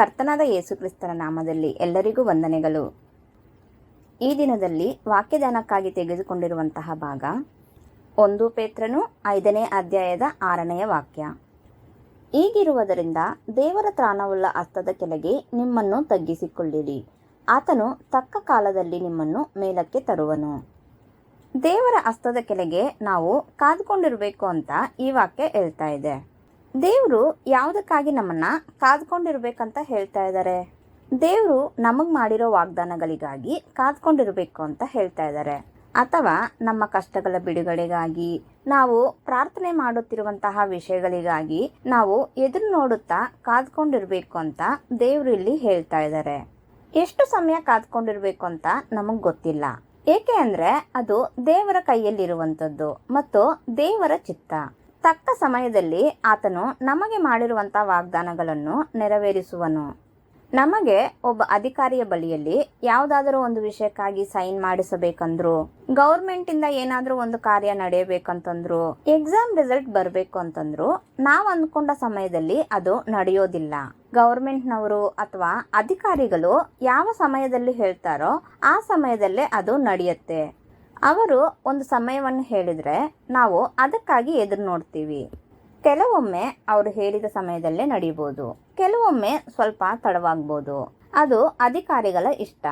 ಕರ್ತನಾದ ಯೇಸುಕ್ರಿಸ್ತನ ನಾಮದಲ್ಲಿ ಎಲ್ಲರಿಗೂ ವಂದನೆಗಳು. ಈ ದಿನದಲ್ಲಿ ವಾಕ್ಯದಾನಕ್ಕಾಗಿ ತೆಗೆದುಕೊಂಡಿರುವಂತಹ ಭಾಗ ಒಂದು ಪೇತ್ರನು ಐದನೇ ಅಧ್ಯಾಯದ ಆರನೆಯ ವಾಕ್ಯ. ಈಗಿರುವುದರಿಂದ ದೇವರ ತ್ರಾಣವುಳ್ಳ ಹಸ್ತದ ಕೆಳಗೆ ನಿಮ್ಮನ್ನು ತಗ್ಗಿಸಿಕೊಳ್ಳಿರಿ. ಆತನು ತಕ್ಕ ಕಾಲದಲ್ಲಿ ನಿಮ್ಮನ್ನು ಮೇಲಕ್ಕೆ ತರುವನು. ದೇವರ ಹಸ್ತದ ಕೆಳಗೆ ನಾವು ಕಾದುಕೊಂಡಿರಬೇಕು ಅಂತ ಈ ವಾಕ್ಯ ಹೇಳ್ತಾ ಇದೆ. ದೇವರು ಯಾವುದಕ್ಕಾಗಿ ನಮ್ಮನ್ನು ಕಾದ್ಕೊಂಡಿರ್ಬೇಕಂತ ಹೇಳ್ತಾ ಇದ್ದಾರೆ ದೇವರು ನಮಗೆ ಮಾಡಿರೋ ವಾಗ್ದಾನಗಳಿಗಾಗಿ ಕಾದ್ಕೊಂಡಿರಬೇಕು ಅಂತ ಹೇಳ್ತಾ ಇದ್ದಾರೆ ಅಥವಾ ನಮ್ಮ ಕಷ್ಟಗಳ ಬಿಡುಗಡೆಗಾಗಿ, ನಾವು ಪ್ರಾರ್ಥನೆ ಮಾಡುತ್ತಿರುವಂತಹ ವಿಷಯಗಳಿಗಾಗಿ ನಾವು ಎದುರು ನೋಡುತ್ತಾ ಕಾದ್ಕೊಂಡಿರಬೇಕು ಅಂತ ದೇವರು ಇಲ್ಲಿ ಹೇಳ್ತಾ ಇದ್ದಾರೆ ಎಷ್ಟು ಸಮಯ ಕಾದ್ಕೊಂಡಿರಬೇಕು ಅಂತ ನಮಗೆ ಗೊತ್ತಿಲ್ಲ. ಏಕೆ ಅಂದರೆ ಅದು ದೇವರ ಕೈಯಲ್ಲಿರುವಂಥದ್ದು ಮತ್ತು ದೇವರ ಚಿತ್ತ. ತಕ್ಕ ಸಮಯದಲ್ಲಿ ಆತನು ನಮಗೆ ಮಾಡಿರುವಂಥ ವಾಗ್ದಾನಗಳನ್ನು ನೆರವೇರಿಸುವನು. ನಮಗೆ ಒಬ್ಬ ಅಧಿಕಾರಿಯ ಬಳಿಯಲ್ಲಿ ಯಾವುದಾದರೂ ಒಂದು ವಿಷಯಕ್ಕಾಗಿ ಸೈನ್ ಮಾಡಿಸಬೇಕಂದ್ರು, ಗೌರ್ಮೆಂಟಿಂದ ಏನಾದ್ರೂ ಒಂದು ಕಾರ್ಯ ನಡೆಯಬೇಕಂತಂದ್ರು, ಎಕ್ಸಾಮ್ ರಿಸಲ್ಟ್ ಬರಬೇಕು ಅಂತಂದ್ರು ನಾವು ಅಂದ್ಕೊಂಡ ಸಮಯದಲ್ಲಿ ಅದು ನಡೆಯೋದಿಲ್ಲ. ಗೌರ್ಮೆಂಟ್ನವರು ಅಥವಾ ಅಧಿಕಾರಿಗಳು ಯಾವ ಸಮಯದಲ್ಲಿ ಹೇಳ್ತಾರೋ ಆ ಸಮಯದಲ್ಲೇ ಅದು ನಡೆಯುತ್ತೆ. ಅವರು ಒಂದು ಸಮಯವನ್ನು ಹೇಳಿದರೆ ನಾವು ಅದಕ್ಕಾಗಿ ಎದುರು ನೋಡ್ತೀವಿ. ಕೆಲವೊಮ್ಮೆ ಅವರು ಹೇಳಿದ ಸಮಯದಲ್ಲೇ ನಡೀಬೋದು. ಕೆಲವೊಮ್ಮೆ ಸ್ವಲ್ಪ ತಡವಾಗ್ಬೋದು. ಅದು ಅಧಿಕಾರಿಗಳ ಇಷ್ಟ.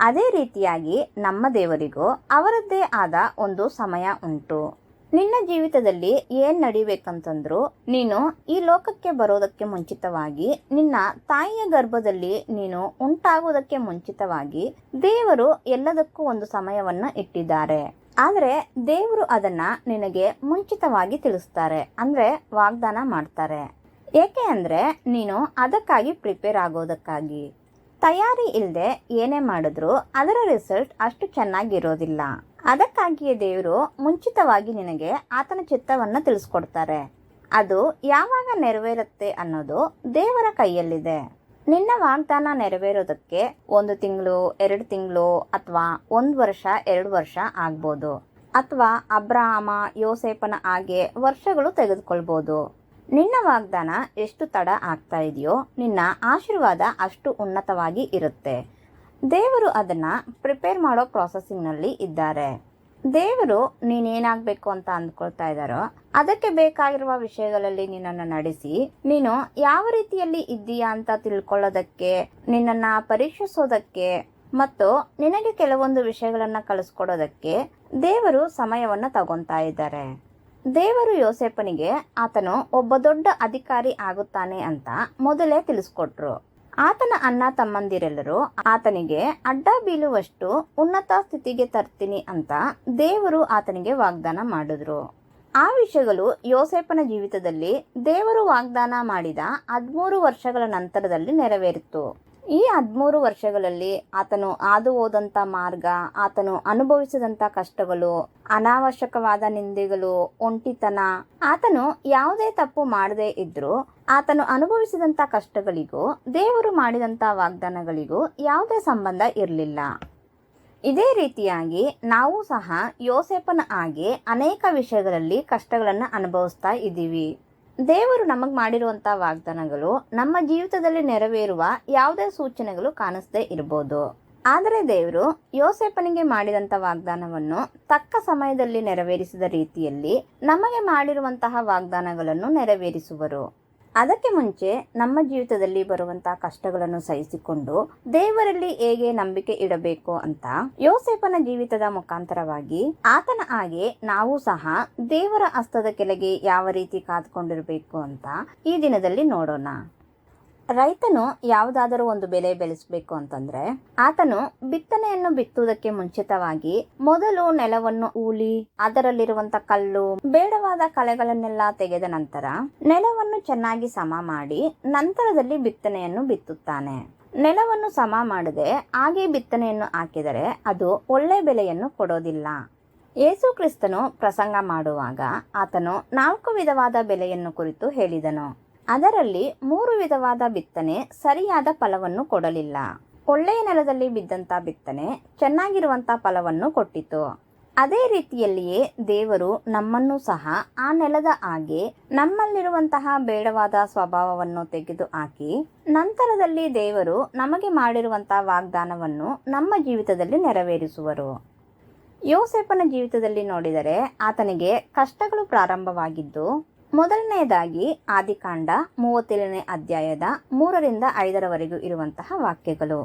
ಅದೇ ರೀತಿಯಾಗಿ ನಮ್ಮ ದೇವರಿಗೂ ಅವರದ್ದೇ ಆದ ಒಂದು ಸಮಯ ಉಂಟು. ನಿನ್ನ ಜೀವಿತದಲ್ಲಿ ಏನ್ ನಡಿಬೇಕಂತಂದ್ರು ನೀನು ಈ ಲೋಕಕ್ಕೆ ಬರೋದಕ್ಕೆ ಮುಂಚಿತವಾಗಿ, ನಿನ್ನ ತಾಯಿಯ ಗರ್ಭದಲ್ಲಿ ನೀನು ಉಂಟಾಗುವುದಕ್ಕೆ ಮುಂಚಿತವಾಗಿ ದೇವರು ಎಲ್ಲದಕ್ಕೂ ಒಂದು ಸಮಯವನ್ನು ಇಟ್ಟಿದ್ದಾರೆ. ಆದರೆ ದೇವರು ಅದನ್ನ ನಿನಗೆ ಮುಂಚಿತವಾಗಿ ತಿಳಿಸ್ತಾರೆ, ಅಂದ್ರೆ ವಾಗ್ದಾನ ಮಾಡ್ತಾರೆ. ಏಕೆ ಅಂದ್ರೆ ನೀನು ಅದಕ್ಕಾಗಿ ಪ್ರಿಪೇರ್ ಆಗೋದಕ್ಕಾಗಿ. ತಯಾರಿ ಇಲ್ಲದೆ ಏನೇ ಮಾಡಿದ್ರು ಅದರ ರಿಸಲ್ಟ್ ಅಷ್ಟು ಚೆನ್ನಾಗಿರೋದಿಲ್ಲ. ಅದಕ್ಕಾಗಿಯೇ ದೇವರು ಮುಂಚಿತವಾಗಿ ನಿನಗೆ ಆತನ ಚಿತ್ತವನ್ನು ತಿಳಿಸ್ಕೊಡ್ತಾರೆ. ಅದು ಯಾವಾಗ ನೆರವೇರುತ್ತೆ ಅನ್ನೋದು ದೇವರ ಕೈಯಲ್ಲಿದೆ. ನಿನ್ನ ವಾಗ್ದಾನ ನೆರವೇರೋದಕ್ಕೆ ಒಂದು ತಿಂಗಳು, ಎರಡು ತಿಂಗಳು ಅಥವಾ ಒಂದು ವರ್ಷ, ಎರಡು ವರ್ಷ ಆಗ್ಬೋದು. ಅಥವಾ ಅಬ್ರಹಾಮ ಯೋಸೇಪನ ಹಾಗೆ ವರ್ಷಗಳು ತೆಗೆದುಕೊಳ್ಬೋದು. ನಿನ್ನ ವಾಗ್ದಾನ ಎಷ್ಟು ತಡ ಆಗ್ತಾ ಇದೆಯೋ ನಿನ್ನ ಆಶೀರ್ವಾದ ಅಷ್ಟು ಉನ್ನತವಾಗಿ ಇರುತ್ತೆ. ದೇವರು ಅದನ್ನ ಪ್ರಿಪೇರ್ ಮಾಡೋ ಪ್ರಾಸೆಸಿಂಗ್ನಲ್ಲಿ ಇದ್ದಾರೆ. ದೇವರು ನೀನೇನಾಗಬೇಕು ಅಂತ ಅಂದ್ಕೊಳ್ತಾ ಇದ್ದಾರೋ, ಅದಕ್ಕೆ ಬೇಕಾಗಿರುವ ವಿಷಯಗಳಲ್ಲಿ ನಿನ್ನನ್ನು ನಡೆಸಿ, ನೀನು ಯಾವ ರೀತಿಯಲ್ಲಿ ಇದ್ದೀಯಾ ಅಂತ ತಿಳ್ಕೊಳ್ಳೋದಕ್ಕೆ, ನಿನ್ನನ್ನು ಪರೀಕ್ಷಿಸೋದಕ್ಕೆ ಮತ್ತು ನಿನಗೆ ಕೆಲವೊಂದು ವಿಷಯಗಳನ್ನು ಕಲಿಸ್ಕೊಡೋದಕ್ಕೆ ದೇವರು ಸಮಯವನ್ನು ತಗೊಂತಾ ಇದ್ದಾರೆ. ದೇವರು ಯೋಸೆಫನಿಗೆ ಆತನು ಒಬ್ಬ ದೊಡ್ಡ ಅಧಿಕಾರಿ ಆಗುತ್ತಾನೆ ಅಂತ ಮೊದಲೇ ತಿಳಿಸ್ಕೊಟ್ರು. ಆತನ ಅಣ್ಣ ತಮ್ಮಂದಿರೆಲ್ಲರೂ ಆತನಿಗೆ ಅಡ್ಡ ಬೀಳುವಷ್ಟು ಉನ್ನತ ಸ್ಥಿತಿಗೆ ತರ್ತೀನಿ ಅಂತ ದೇವರು ಆತನಿಗೆ ವಾಗ್ದಾನ ಮಾಡಿದ್ರು. ಆ ವಿಷಯಗಳು ಯೋಸೇಪನ ಜೀವಿತದಲ್ಲಿ ದೇವರು ವಾಗ್ದಾನ ಮಾಡಿದ ಹದಿಮೂರು ವರ್ಷಗಳ ನಂತರದಲ್ಲಿ ನೆರವೇರಿತು ಈ ಹದಿಮೂರು ವರ್ಷಗಳಲ್ಲಿ ಆತನು ಹಾದು ಹೋದಂಥ ಮಾರ್ಗ, ಆತನು ಅನುಭವಿಸಿದಂಥ ಕಷ್ಟಗಳು, ಅನಾವಶ್ಯಕವಾದ ನಿಂದೆಗಳು, ಒಂಟಿತನ, ಆತನು ಯಾವುದೇ ತಪ್ಪು ಮಾಡದೇ ಇದ್ದರೂ ಆತನು ಅನುಭವಿಸಿದಂಥ ಕಷ್ಟಗಳಿಗೂ, ದೇವರು ಮಾಡಿದಂಥ ವಾಗ್ದಾನಗಳಿಗೂ ಯಾವುದೇ ಸಂಬಂಧ ಇರಲಿಲ್ಲ. ಇದೇ ರೀತಿಯಾಗಿ ನಾವು ಸಹ ಯೋಸೇಪನ ಹಾಗೆ ಅನೇಕ ವಿಷಯಗಳಲ್ಲಿ ಕಷ್ಟಗಳನ್ನು ಅನುಭವಿಸ್ತಾ ಇದ್ದೀವಿ. ದೇವರು ನಮಗೆ ಮಾಡಿರುವಂಥ ವಾಗ್ದಾನಗಳು ನಮ್ಮ ಜೀವಿತದಲ್ಲಿ ನೆರವೇರುವ ಯಾವುದೇ ಸೂಚನೆಗಳು ಕಾಣಿಸದೇ ಇರ್ಬೋದು. ಆದರೆ ದೇವರು ಯೋಸೇಪನಿಗೆ ಮಾಡಿದಂಥ ವಾಗ್ದಾನವನ್ನು ತಕ್ಕ ಸಮಯದಲ್ಲಿ ನೆರವೇರಿಸಿದ ರೀತಿಯಲ್ಲಿ ನಮಗೆ ಮಾಡಿರುವಂತಹ ವಾಗ್ದಾನಗಳನ್ನು ನೆರವೇರಿಸುವರು. ಅದಕ್ಕೆ ಮುಂಚೆ ನಮ್ಮ ಜೀವಿತದಲ್ಲಿ ಬರುವಂತಹ ಕಷ್ಟಗಳನ್ನು ಸಹಿಸಿಕೊಂಡು ದೇವರಲ್ಲಿ ಹೇಗೆ ನಂಬಿಕೆ ಇಡಬೇಕು ಅಂತ ಯೋಸೇಪನ ಜೀವಿತದ ಮುಖಾಂತರವಾಗಿ ಆತನ ಹಾಗೆ ನಾವು ಸಹ ದೇವರ ಹಸ್ತದ ಕೆಳಗೆ ಯಾವ ರೀತಿ ಕಾದ್ಕೊಂಡಿರಬೇಕು ಅಂತ ಈ ದಿನದಲ್ಲಿ ನೋಡೋಣ. ರೈತನು ಯಾವುದಾದರೂ ಒಂದು ಬೆಳೆ ಬೆಳೆಸಬೇಕು ಅಂತಂದ್ರೆ ಆತನು ಬಿತ್ತನೆಯನ್ನು ಬಿತ್ತುವುದಕ್ಕೆ ಮುಂಚಿತವಾಗಿ ಮೊದಲು ನೆಲವನ್ನು ಊಲಿ ಅದರಲ್ಲಿರುವಂತ ಕಲ್ಲು, ಬೇಡವಾದ ಕಳೆಗಳನ್ನೆಲ್ಲ ತೆಗೆದ ನಂತರ ನೆಲವನ್ನು ಚೆನ್ನಾಗಿ ಸಮ ಮಾಡಿ ನಂತರದಲ್ಲಿ ಬಿತ್ತನೆಯನ್ನು ಬಿತ್ತುತ್ತಾನೆ. ನೆಲವನ್ನು ಸಮ ಮಾಡದೆ ಹಾಗೆ ಬಿತ್ತನೆಯನ್ನು ಹಾಕಿದರೆ ಅದು ಒಳ್ಳೆ ಬೆಲೆಯನ್ನು ಕೊಡೋದಿಲ್ಲ. ಯೇಸು ಕ್ರಿಸ್ತನು ಪ್ರಸಂಗ ಮಾಡುವಾಗ ಆತನು ನಾಲ್ಕು ವಿಧವಾದ ಬೆಲೆಯನ್ನು ಕುರಿತು ಹೇಳಿದನು. ಅದರಲ್ಲಿ ಮೂರು ವಿಧವಾದ ಬಿತ್ತನೆ ಸರಿಯಾದ ಫಲವನ್ನು ಕೊಡಲಿಲ್ಲ. ಒಳ್ಳೆಯ ನೆಲದಲ್ಲಿ ಬಿದ್ದಂಥ ಬಿತ್ತನೆ ಚೆನ್ನಾಗಿರುವಂಥ ಫಲವನ್ನು ಕೊಟ್ಟಿತು. ಅದೇ ರೀತಿಯಲ್ಲಿಯೇ ದೇವರು ನಮ್ಮನ್ನು ಸಹ ಆ ನೆಲದ ಹಾಗೆ ನಮ್ಮಲ್ಲಿರುವಂತಹ ಬೇಡವಾದ ಸ್ವಭಾವವನ್ನು ತೆಗೆದು ಹಾಕಿ ನಂತರದಲ್ಲಿ ದೇವರು ನಮಗೆ ಮಾಡಿರುವಂತಹ ವಾಗ್ದಾನವನ್ನು ನಮ್ಮ ಜೀವಿತದಲ್ಲಿ ನೆರವೇರಿಸುವರು. ಯೋಸೇಪನ ಜೀವಿತದಲ್ಲಿ ನೋಡಿದರೆ ಆತನಿಗೆ ಕಷ್ಟಗಳು ಪ್ರಾರಂಭವಾಗಿದ್ದು ಮೊದಲನೆಯದಾಗಿ ಆದಿಕಾಂಡ, ಮೂವತ್ತೇಳನೇ ಅಧ್ಯಾಯದ ಮೂರರಿಂದ ಐದರವರೆಗೂ ಇರುವಂತಹ ವಾಕ್ಯಗಳು.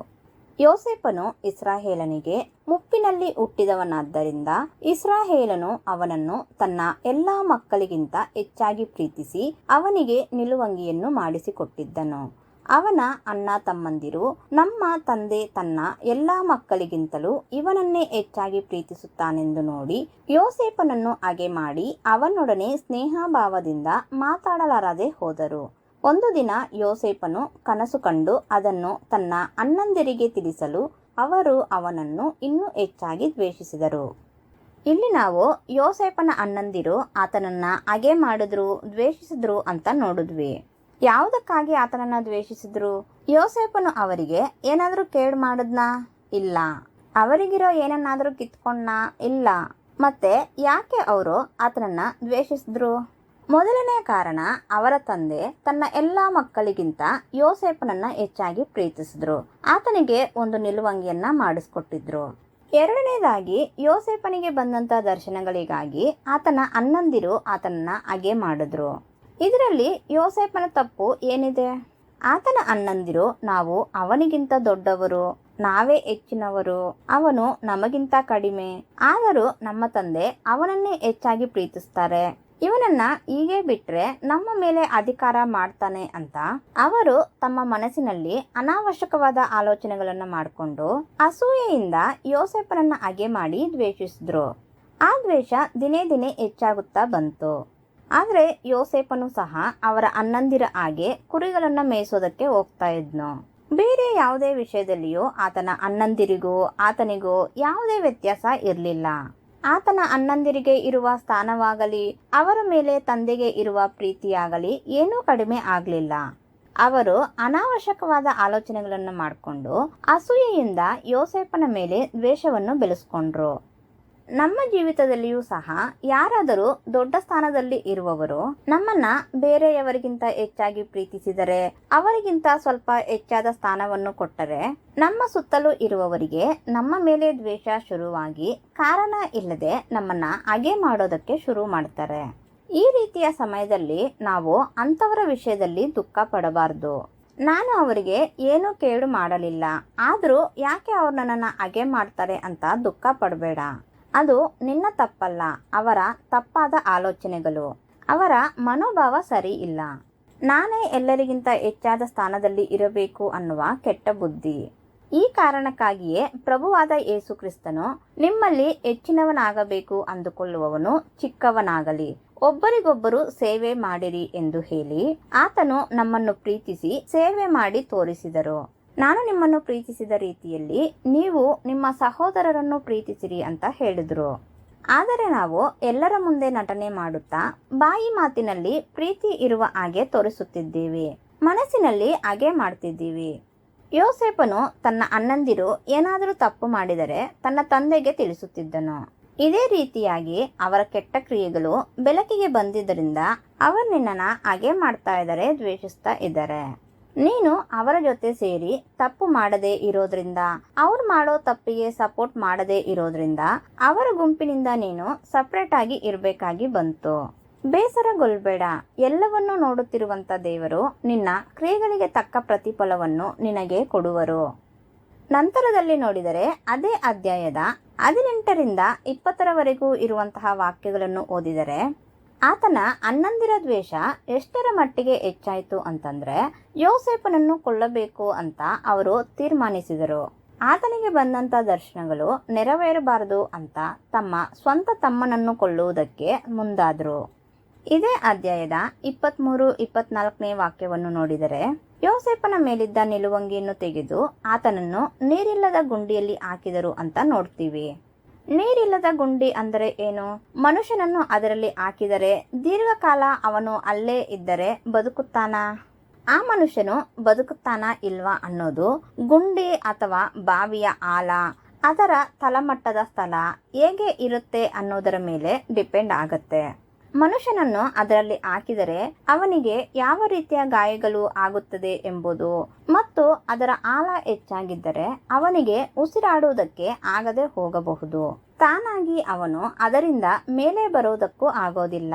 ಯೋಸೆಫನು ಇಸ್ರಾಹೇಲನಿಗೆ ಮುಪ್ಪಿನಲ್ಲಿ ಹುಟ್ಟಿದವನಾದ್ದರಿಂದ ಇಸ್ರಾಹೇಲನು ಅವನನ್ನು ತನ್ನ ಎಲ್ಲಾ ಮಕ್ಕಳಿಗಿಂತ ಹೆಚ್ಚಾಗಿ ಪ್ರೀತಿಸಿ ಅವನಿಗೆ ನಿಲುವಂಗಿಯನ್ನು ಮಾಡಿಸಿಕೊಟ್ಟಿದ್ದನು. ಅವನ ಅಣ್ಣ ತಮ್ಮಂದಿರು, ನಮ್ಮ ತಂದೆ ತನ್ನ ಎಲ್ಲಾ ಮಕ್ಕಳಿಗಿಂತಲೂ ಇವನನ್ನೇ ಹೆಚ್ಚಾಗಿ ಪ್ರೀತಿಸುತ್ತಾನೆಂದು ನೋಡಿ ಯೋಸೇಪನನ್ನು ಹಾಗೆ ಮಾಡಿ ಅವನೊಡನೆ ಸ್ನೇಹಭಾವದಿಂದ ಮಾತಾಡಲಾರದೆ ಹೋದರು. ಒಂದು ದಿನ ಯೋಸೇಪನು ಕನಸು ಕಂಡು ಅದನ್ನು ತನ್ನ ಅಣ್ಣಂದಿರಿಗೆ ತಿಳಿಸಲು ಅವರು ಅವನನ್ನು ಇನ್ನೂ ಹೆಚ್ಚಾಗಿ ದ್ವೇಷಿಸಿದರು. ಇಲ್ಲಿ ನಾವು ಯೋಸೇಪನ ಅಣ್ಣಂದಿರು ಆತನನ್ನ ಅಗೆ ಮಾಡಿದ್ರು, ದ್ವೇಷಿಸಿದ್ರು ಅಂತ ನೋಡಿದ್ವಿ. ಯಾವುದಕ್ಕಾಗಿ ಆತನನ್ನ ದ್ವೇಷಿಸಿದ್ರು? ಯೋಸೇಪನು ಅವರಿಗೆ, ಏನಾದರೂ ಕೇಡು ಮಾಡಿದ್ನಾ? ಇಲ್ಲ. ಅವರಿಗಿರೋ ಏನನ್ನಾದರೂ ಕಿತ್ಕೊಂಡ್ನಾ? ಇಲ್ಲ. ಮತ್ತೆ ಯಾಕೆ ಅವರು ಆತನನ್ನ ದ್ವೇಷಿಸಿದ್ರು? ಮೊದಲನೇ ಕಾರಣ, ಅವರ ತಂದೆ ತನ್ನ ಎಲ್ಲ ಮಕ್ಕಳಿಗಿಂತ ಯೋಸೇಪನನ್ನ ಹೆಚ್ಚಾಗಿ ಪ್ರೀತಿಸಿದ್ರು. ಆತನಿಗೆ ಒಂದು ನಿಲುವಂಗಿಯನ್ನ ಮಾಡಿಸ್ಕೊಟ್ಟಿದ್ರು. ಎರಡನೇದಾಗಿ ಯೋಸೇಪನಿಗೆ ಬಂದಂತ ದರ್ಶನಗಳಿಗಾಗಿ ಆತನ ಅಣ್ಣಂದಿರು ಆತನನ್ನ ಅಗೆ ಮಾಡಿದ್ರು. ಇದರಲ್ಲಿ ಯೋಸೇಪನ ತಪ್ಪು ಏನಿದೆ? ಆತನ ಅಣ್ಣಂದಿರು ನಾವು ಅವನಿಗಿಂತ ದೊಡ್ಡವರು, ನಾವೇ ಹೆಚ್ಚಿನವರು, ಅವನು ನಮಗಿಂತ ಕಡಿಮೆ. ಆದರೂ ನಮ್ಮ ತಂದೆ ಅವನನ್ನೇ ಹೆಚ್ಚಾಗಿ ಪ್ರೀತಿಸ್ತಾರೆ. ಇವನನ್ನ ಹೀಗೆ ಬಿಟ್ರೆ ನಮ್ಮ ಮೇಲೆ ಅಧಿಕಾರ ಮಾಡ್ತಾನೆ ಅಂತ ಅವರು ತಮ್ಮ ಮನಸ್ಸಿನಲ್ಲಿ ಅನಾವಶ್ಯಕವಾದ ಆಲೋಚನೆಗಳನ್ನ ಮಾಡಿಕೊಂಡು ಅಸೂಯೆಯಿಂದ ಯೋಸೇಪನನ್ನ ಅಗೆ ಮಾಡಿ ದ್ವೇಷಿಸಿದ್ರು. ಆ ದ್ವೇಷ ದಿನೇ ದಿನೇ ಹೆಚ್ಚಾಗುತ್ತಾ ಬಂತು. ಆದರೆ ಯೋಸೇಪನು ಸಹ ಅವರ ಅಣ್ಣಂದಿರ ಹಾಗೆ ಕುರಿಗಳನ್ನು ಮೇಯಿಸೋದಕ್ಕೆ ಹೋಗ್ತಾ ಇದ್ನು. ಬೇರೆ ಯಾವುದೇ ವಿಷಯದಲ್ಲಿಯೂ ಆತನ ಅಣ್ಣಂದಿರಿಗೂ ಆತನಿಗೂ ಯಾವುದೇ ವ್ಯತ್ಯಾಸ ಇರಲಿಲ್ಲ. ಆತನ ಅಣ್ಣಂದಿರಿಗೆ ಇರುವ ಸ್ಥಾನವಾಗಲಿ, ಅವರ ಮೇಲೆ ತಂದೆಗೆ ಇರುವ ಪ್ರೀತಿಯಾಗಲಿ ಏನೂ ಕಡಿಮೆ ಆಗಲಿಲ್ಲ. ಅವರು ಅನಾವಶ್ಯಕವಾದ ಆಲೋಚನೆಗಳನ್ನು ಮಾಡಿಕೊಂಡು ಅಸೂಯೆಯಿಂದ ಯೋಸೇಪನ ಮೇಲೆ ದ್ವೇಷವನ್ನು ಬೆಳೆಸ್ಕೊಂಡ್ರು. ನಮ್ಮ ಜೀವಿತದಲ್ಲಿಯೂ ಸಹ ಯಾರಾದರೂ ದೊಡ್ಡ ಸ್ಥಾನದಲ್ಲಿ ಇರುವವರು ನಮ್ಮನ್ನ ಬೇರೆಯವರಿಗಿಂತ ಹೆಚ್ಚಾಗಿ ಪ್ರೀತಿಸಿದರೆ, ಅವರಿಗಿಂತ ಸ್ವಲ್ಪ ಹೆಚ್ಚಾದ ಸ್ಥಾನವನ್ನು ಕೊಟ್ಟರೆ ನಮ್ಮ ಸುತ್ತಲೂ ಇರುವವರಿಗೆ ನಮ್ಮ ಮೇಲೆ ದ್ವೇಷ ಶುರುವಾಗಿ ಕಾರಣ ಇಲ್ಲದೆ ನಮ್ಮನ್ನ ಹಾಗೆ ಮಾಡೋದಕ್ಕೆ ಶುರು ಮಾಡ್ತಾರೆ. ಈ ರೀತಿಯ ಸಮಯದಲ್ಲಿ ನಾವು ಅಂಥವರ ವಿಷಯದಲ್ಲಿ ದುಃಖ ಪಡಬಾರ್ದು. ನಾನು ಅವರಿಗೆ ಏನೂ ಕೇಳು ಮಾಡಲಿಲ್ಲ. ಆದರೂ ಯಾಕೆ ಅವ್ರು ನನ್ನನ್ನು ಹಾಗೆ ಮಾಡ್ತಾರೆ ಅಂತ ದುಃಖ ಪಡಬೇಡ. ಅದು ನಿನ್ನ ತಪ್ಪಲ್ಲ. ಅವರ ತಪ್ಪಾದ ಆಲೋಚನೆಗಳು. ಅವರ ಮನೋಭಾವ ಸರಿ ಇಲ್ಲ. ನಾನೇ ಎಲ್ಲರಿಗಿಂತ ಹೆಚ್ಚಾದ ಸ್ಥಾನದಲ್ಲಿ ಇರಬೇಕು ಅನ್ನುವ ಕೆಟ್ಟ ಬುದ್ಧಿ. ಈ ಕಾರಣಕ್ಕಾಗಿಯೇ ಪ್ರಭುವಾದ ಯೇಸು ಕ್ರಿಸ್ತನು ನಿಮ್ಮಲ್ಲಿ ಹೆಚ್ಚಿನವನಾಗಬೇಕು ಅಂದುಕೊಳ್ಳುವವನು ಚಿಕ್ಕವನಾಗಲಿ. ಒಬ್ಬರಿಗೊಬ್ಬರು ಸೇವೆ ಮಾಡಿರಿ ಎಂದು ಹೇಳಿ ಆತನು ನಮ್ಮನ್ನು ಪ್ರೀತಿಸಿ ಸೇವೆ ಮಾಡಿ ತೋರಿಸಿದರು. ನಾನು ನಿಮ್ಮನ್ನು ಪ್ರೀತಿಸಿದ ರೀತಿಯಲ್ಲಿ ನೀವು ನಿಮ್ಮ ಸಹೋದರರನ್ನು ಪ್ರೀತಿಸಿರಿ ಅಂತ ಹೇಳಿದರು. ಆದರೆ ನಾವು ಎಲ್ಲರ ಮುಂದೆ ನಟನೆ ಮಾಡುತ್ತಾ ಬಾಯಿ ಮಾತಿನಲ್ಲಿ ಪ್ರೀತಿ ಇರುವ ಹಾಗೆ ತೋರಿಸುತ್ತಿದ್ದೀವಿ. ಮನಸ್ಸಿನಲ್ಲಿ ಹಾಗೆ ಮಾಡ್ತಿದ್ದೀವಿ. ಯೋಸೇಪನು ತನ್ನ ಅಣ್ಣಂದಿರು ಏನಾದರೂ ತಪ್ಪು ಮಾಡಿದರೆ ತನ್ನ ತಂದೆಗೆ ತಿಳಿಸುತ್ತಿದ್ದನು. ಇದೇ ರೀತಿಯಾಗಿ ಅವರ ಕೆಟ್ಟ ಕ್ರಿಯೆಗಳು ಬೆಳಕಿಗೆ ಬಂದಿದ್ದರಿಂದ ಅವರು ನಿನ್ನನ್ನು ಹಾಗೆ ಮಾಡ್ತಾ ಇದ್ದಾರೆ, ದ್ವೇಷಿಸ್ತಾ ಇದ್ದಾರೆ. ನೀನು ಅವರ ಜೊತೆ ಸೇರಿ ತಪ್ಪು ಮಾಡದೇ ಇರೋದ್ರಿಂದ, ಅವ್ರು ಮಾಡೋ ತಪ್ಪಿಗೆ ಸಪೋರ್ಟ್ ಮಾಡದೇ ಇರೋದ್ರಿಂದ ಅವರ ಗುಂಪಿನಿಂದ ನೀನು ಸಪ್ರೇಟ್ ಆಗಿ ಇರಬೇಕಾಗಿ ಬಂತು. ಬೇಸರಗೊಳ್ಬೇಡ. ಎಲ್ಲವನ್ನೂ ನೋಡುತ್ತಿರುವಂತ ದೇವರು ನಿನ್ನ ಕ್ರಿಯೆಗಳಿಗೆ ತಕ್ಕ ಪ್ರತಿಫಲವನ್ನು ನಿನಗೆ ಕೊಡುವರು. ನಂತರದಲ್ಲಿ ನೋಡಿದರೆ ಅದೇ ಅಧ್ಯಾಯದ ಹದಿನೆಂಟರಿಂದ ಇಪ್ಪತ್ತರವರೆಗೂ ಇರುವಂತಹ ವಾಕ್ಯಗಳನ್ನು ಓದಿದರೆ ಆತನ ಹನ್ನೊಂದಿರ ದ್ವೇಷ ಎಷ್ಟರ ಮಟ್ಟಿಗೆ ಹೆಚ್ಚಾಯಿತು ಅಂತಂದ್ರೆ ಯೋಸೇಪನನ್ನು ಕೊಳ್ಳಬೇಕು ಅಂತ ಅವರು ತೀರ್ಮಾನಿಸಿದರು. ಆತನಿಗೆ ಬಂದಂಥ ದರ್ಶನಗಳು ನೆರವೇರಬಾರದು ಅಂತ ತಮ್ಮ ಸ್ವಂತ ತಮ್ಮನನ್ನು ಕೊಳ್ಳುವುದಕ್ಕೆ ಮುಂದಾದರು. ಇದೇ ಅಧ್ಯಾಯದ ಇಪ್ಪತ್ತ್ಮೂರು ಇಪ್ಪತ್ನಾಲ್ಕನೇ ವಾಕ್ಯವನ್ನು ನೋಡಿದರೆ ಯೋಸೇಪನ ಮೇಲಿದ್ದ ನಿಲುವಂಗಿಯನ್ನು ತೆಗೆದು ಆತನನ್ನು ನೀರಿಲ್ಲದ ಗುಂಡಿಯಲ್ಲಿ ಹಾಕಿದರು ಅಂತ ನೋಡ್ತೀವಿ. ನೀರಿಲ್ಲದ ಗುಂಡಿ ಅಂದರೆ ಏನು? ಮನುಷ್ಯನನ್ನು ಅದರಲ್ಲಿ ಹಾಕಿದರೆ ದೀರ್ಘಕಾಲ ಅವನು ಅಲ್ಲೇ ಇದ್ದರೆ ಬದುಕುತ್ತಾನಾ? ಆ ಮನುಷ್ಯನು ಬದುಕುತ್ತಾನಾ ಇಲ್ವಾ ಅನ್ನೋದು ಗುಂಡಿ ಅಥವಾ ಬಾವಿಯ ಆಲ ಅದರ ತಲಮಟ್ಟದ ಸ್ಥಳ ಹೇಗೆ ಇರುತ್ತೆ ಅನ್ನೋದರ ಮೇಲೆ ಡಿಪೆಂಡ್ ಆಗುತ್ತೆ. ಮನುಷ್ಯನನ್ನು ಅದರಲ್ಲಿ ಹಾಕಿದರೆ ಅವನಿಗೆ ಯಾವ ರೀತಿಯ ಗಾಯಗಳು ಆಗುತ್ತದೆ ಎಂಬುದು ಮತ್ತು ಅದರ ಆಳ ಹೆಚ್ಚಾಗಿದ್ದರೆ ಅವನಿಗೆ ಉಸಿರಾಡುವುದಕ್ಕೆ ಆಗದೆ ಹೋಗಬಹುದು. ತಾನಾಗಿ ಅವನು ಅದರಿಂದ ಮೇಲೆ ಬರುವುದಕ್ಕೂ ಆಗೋದಿಲ್ಲ.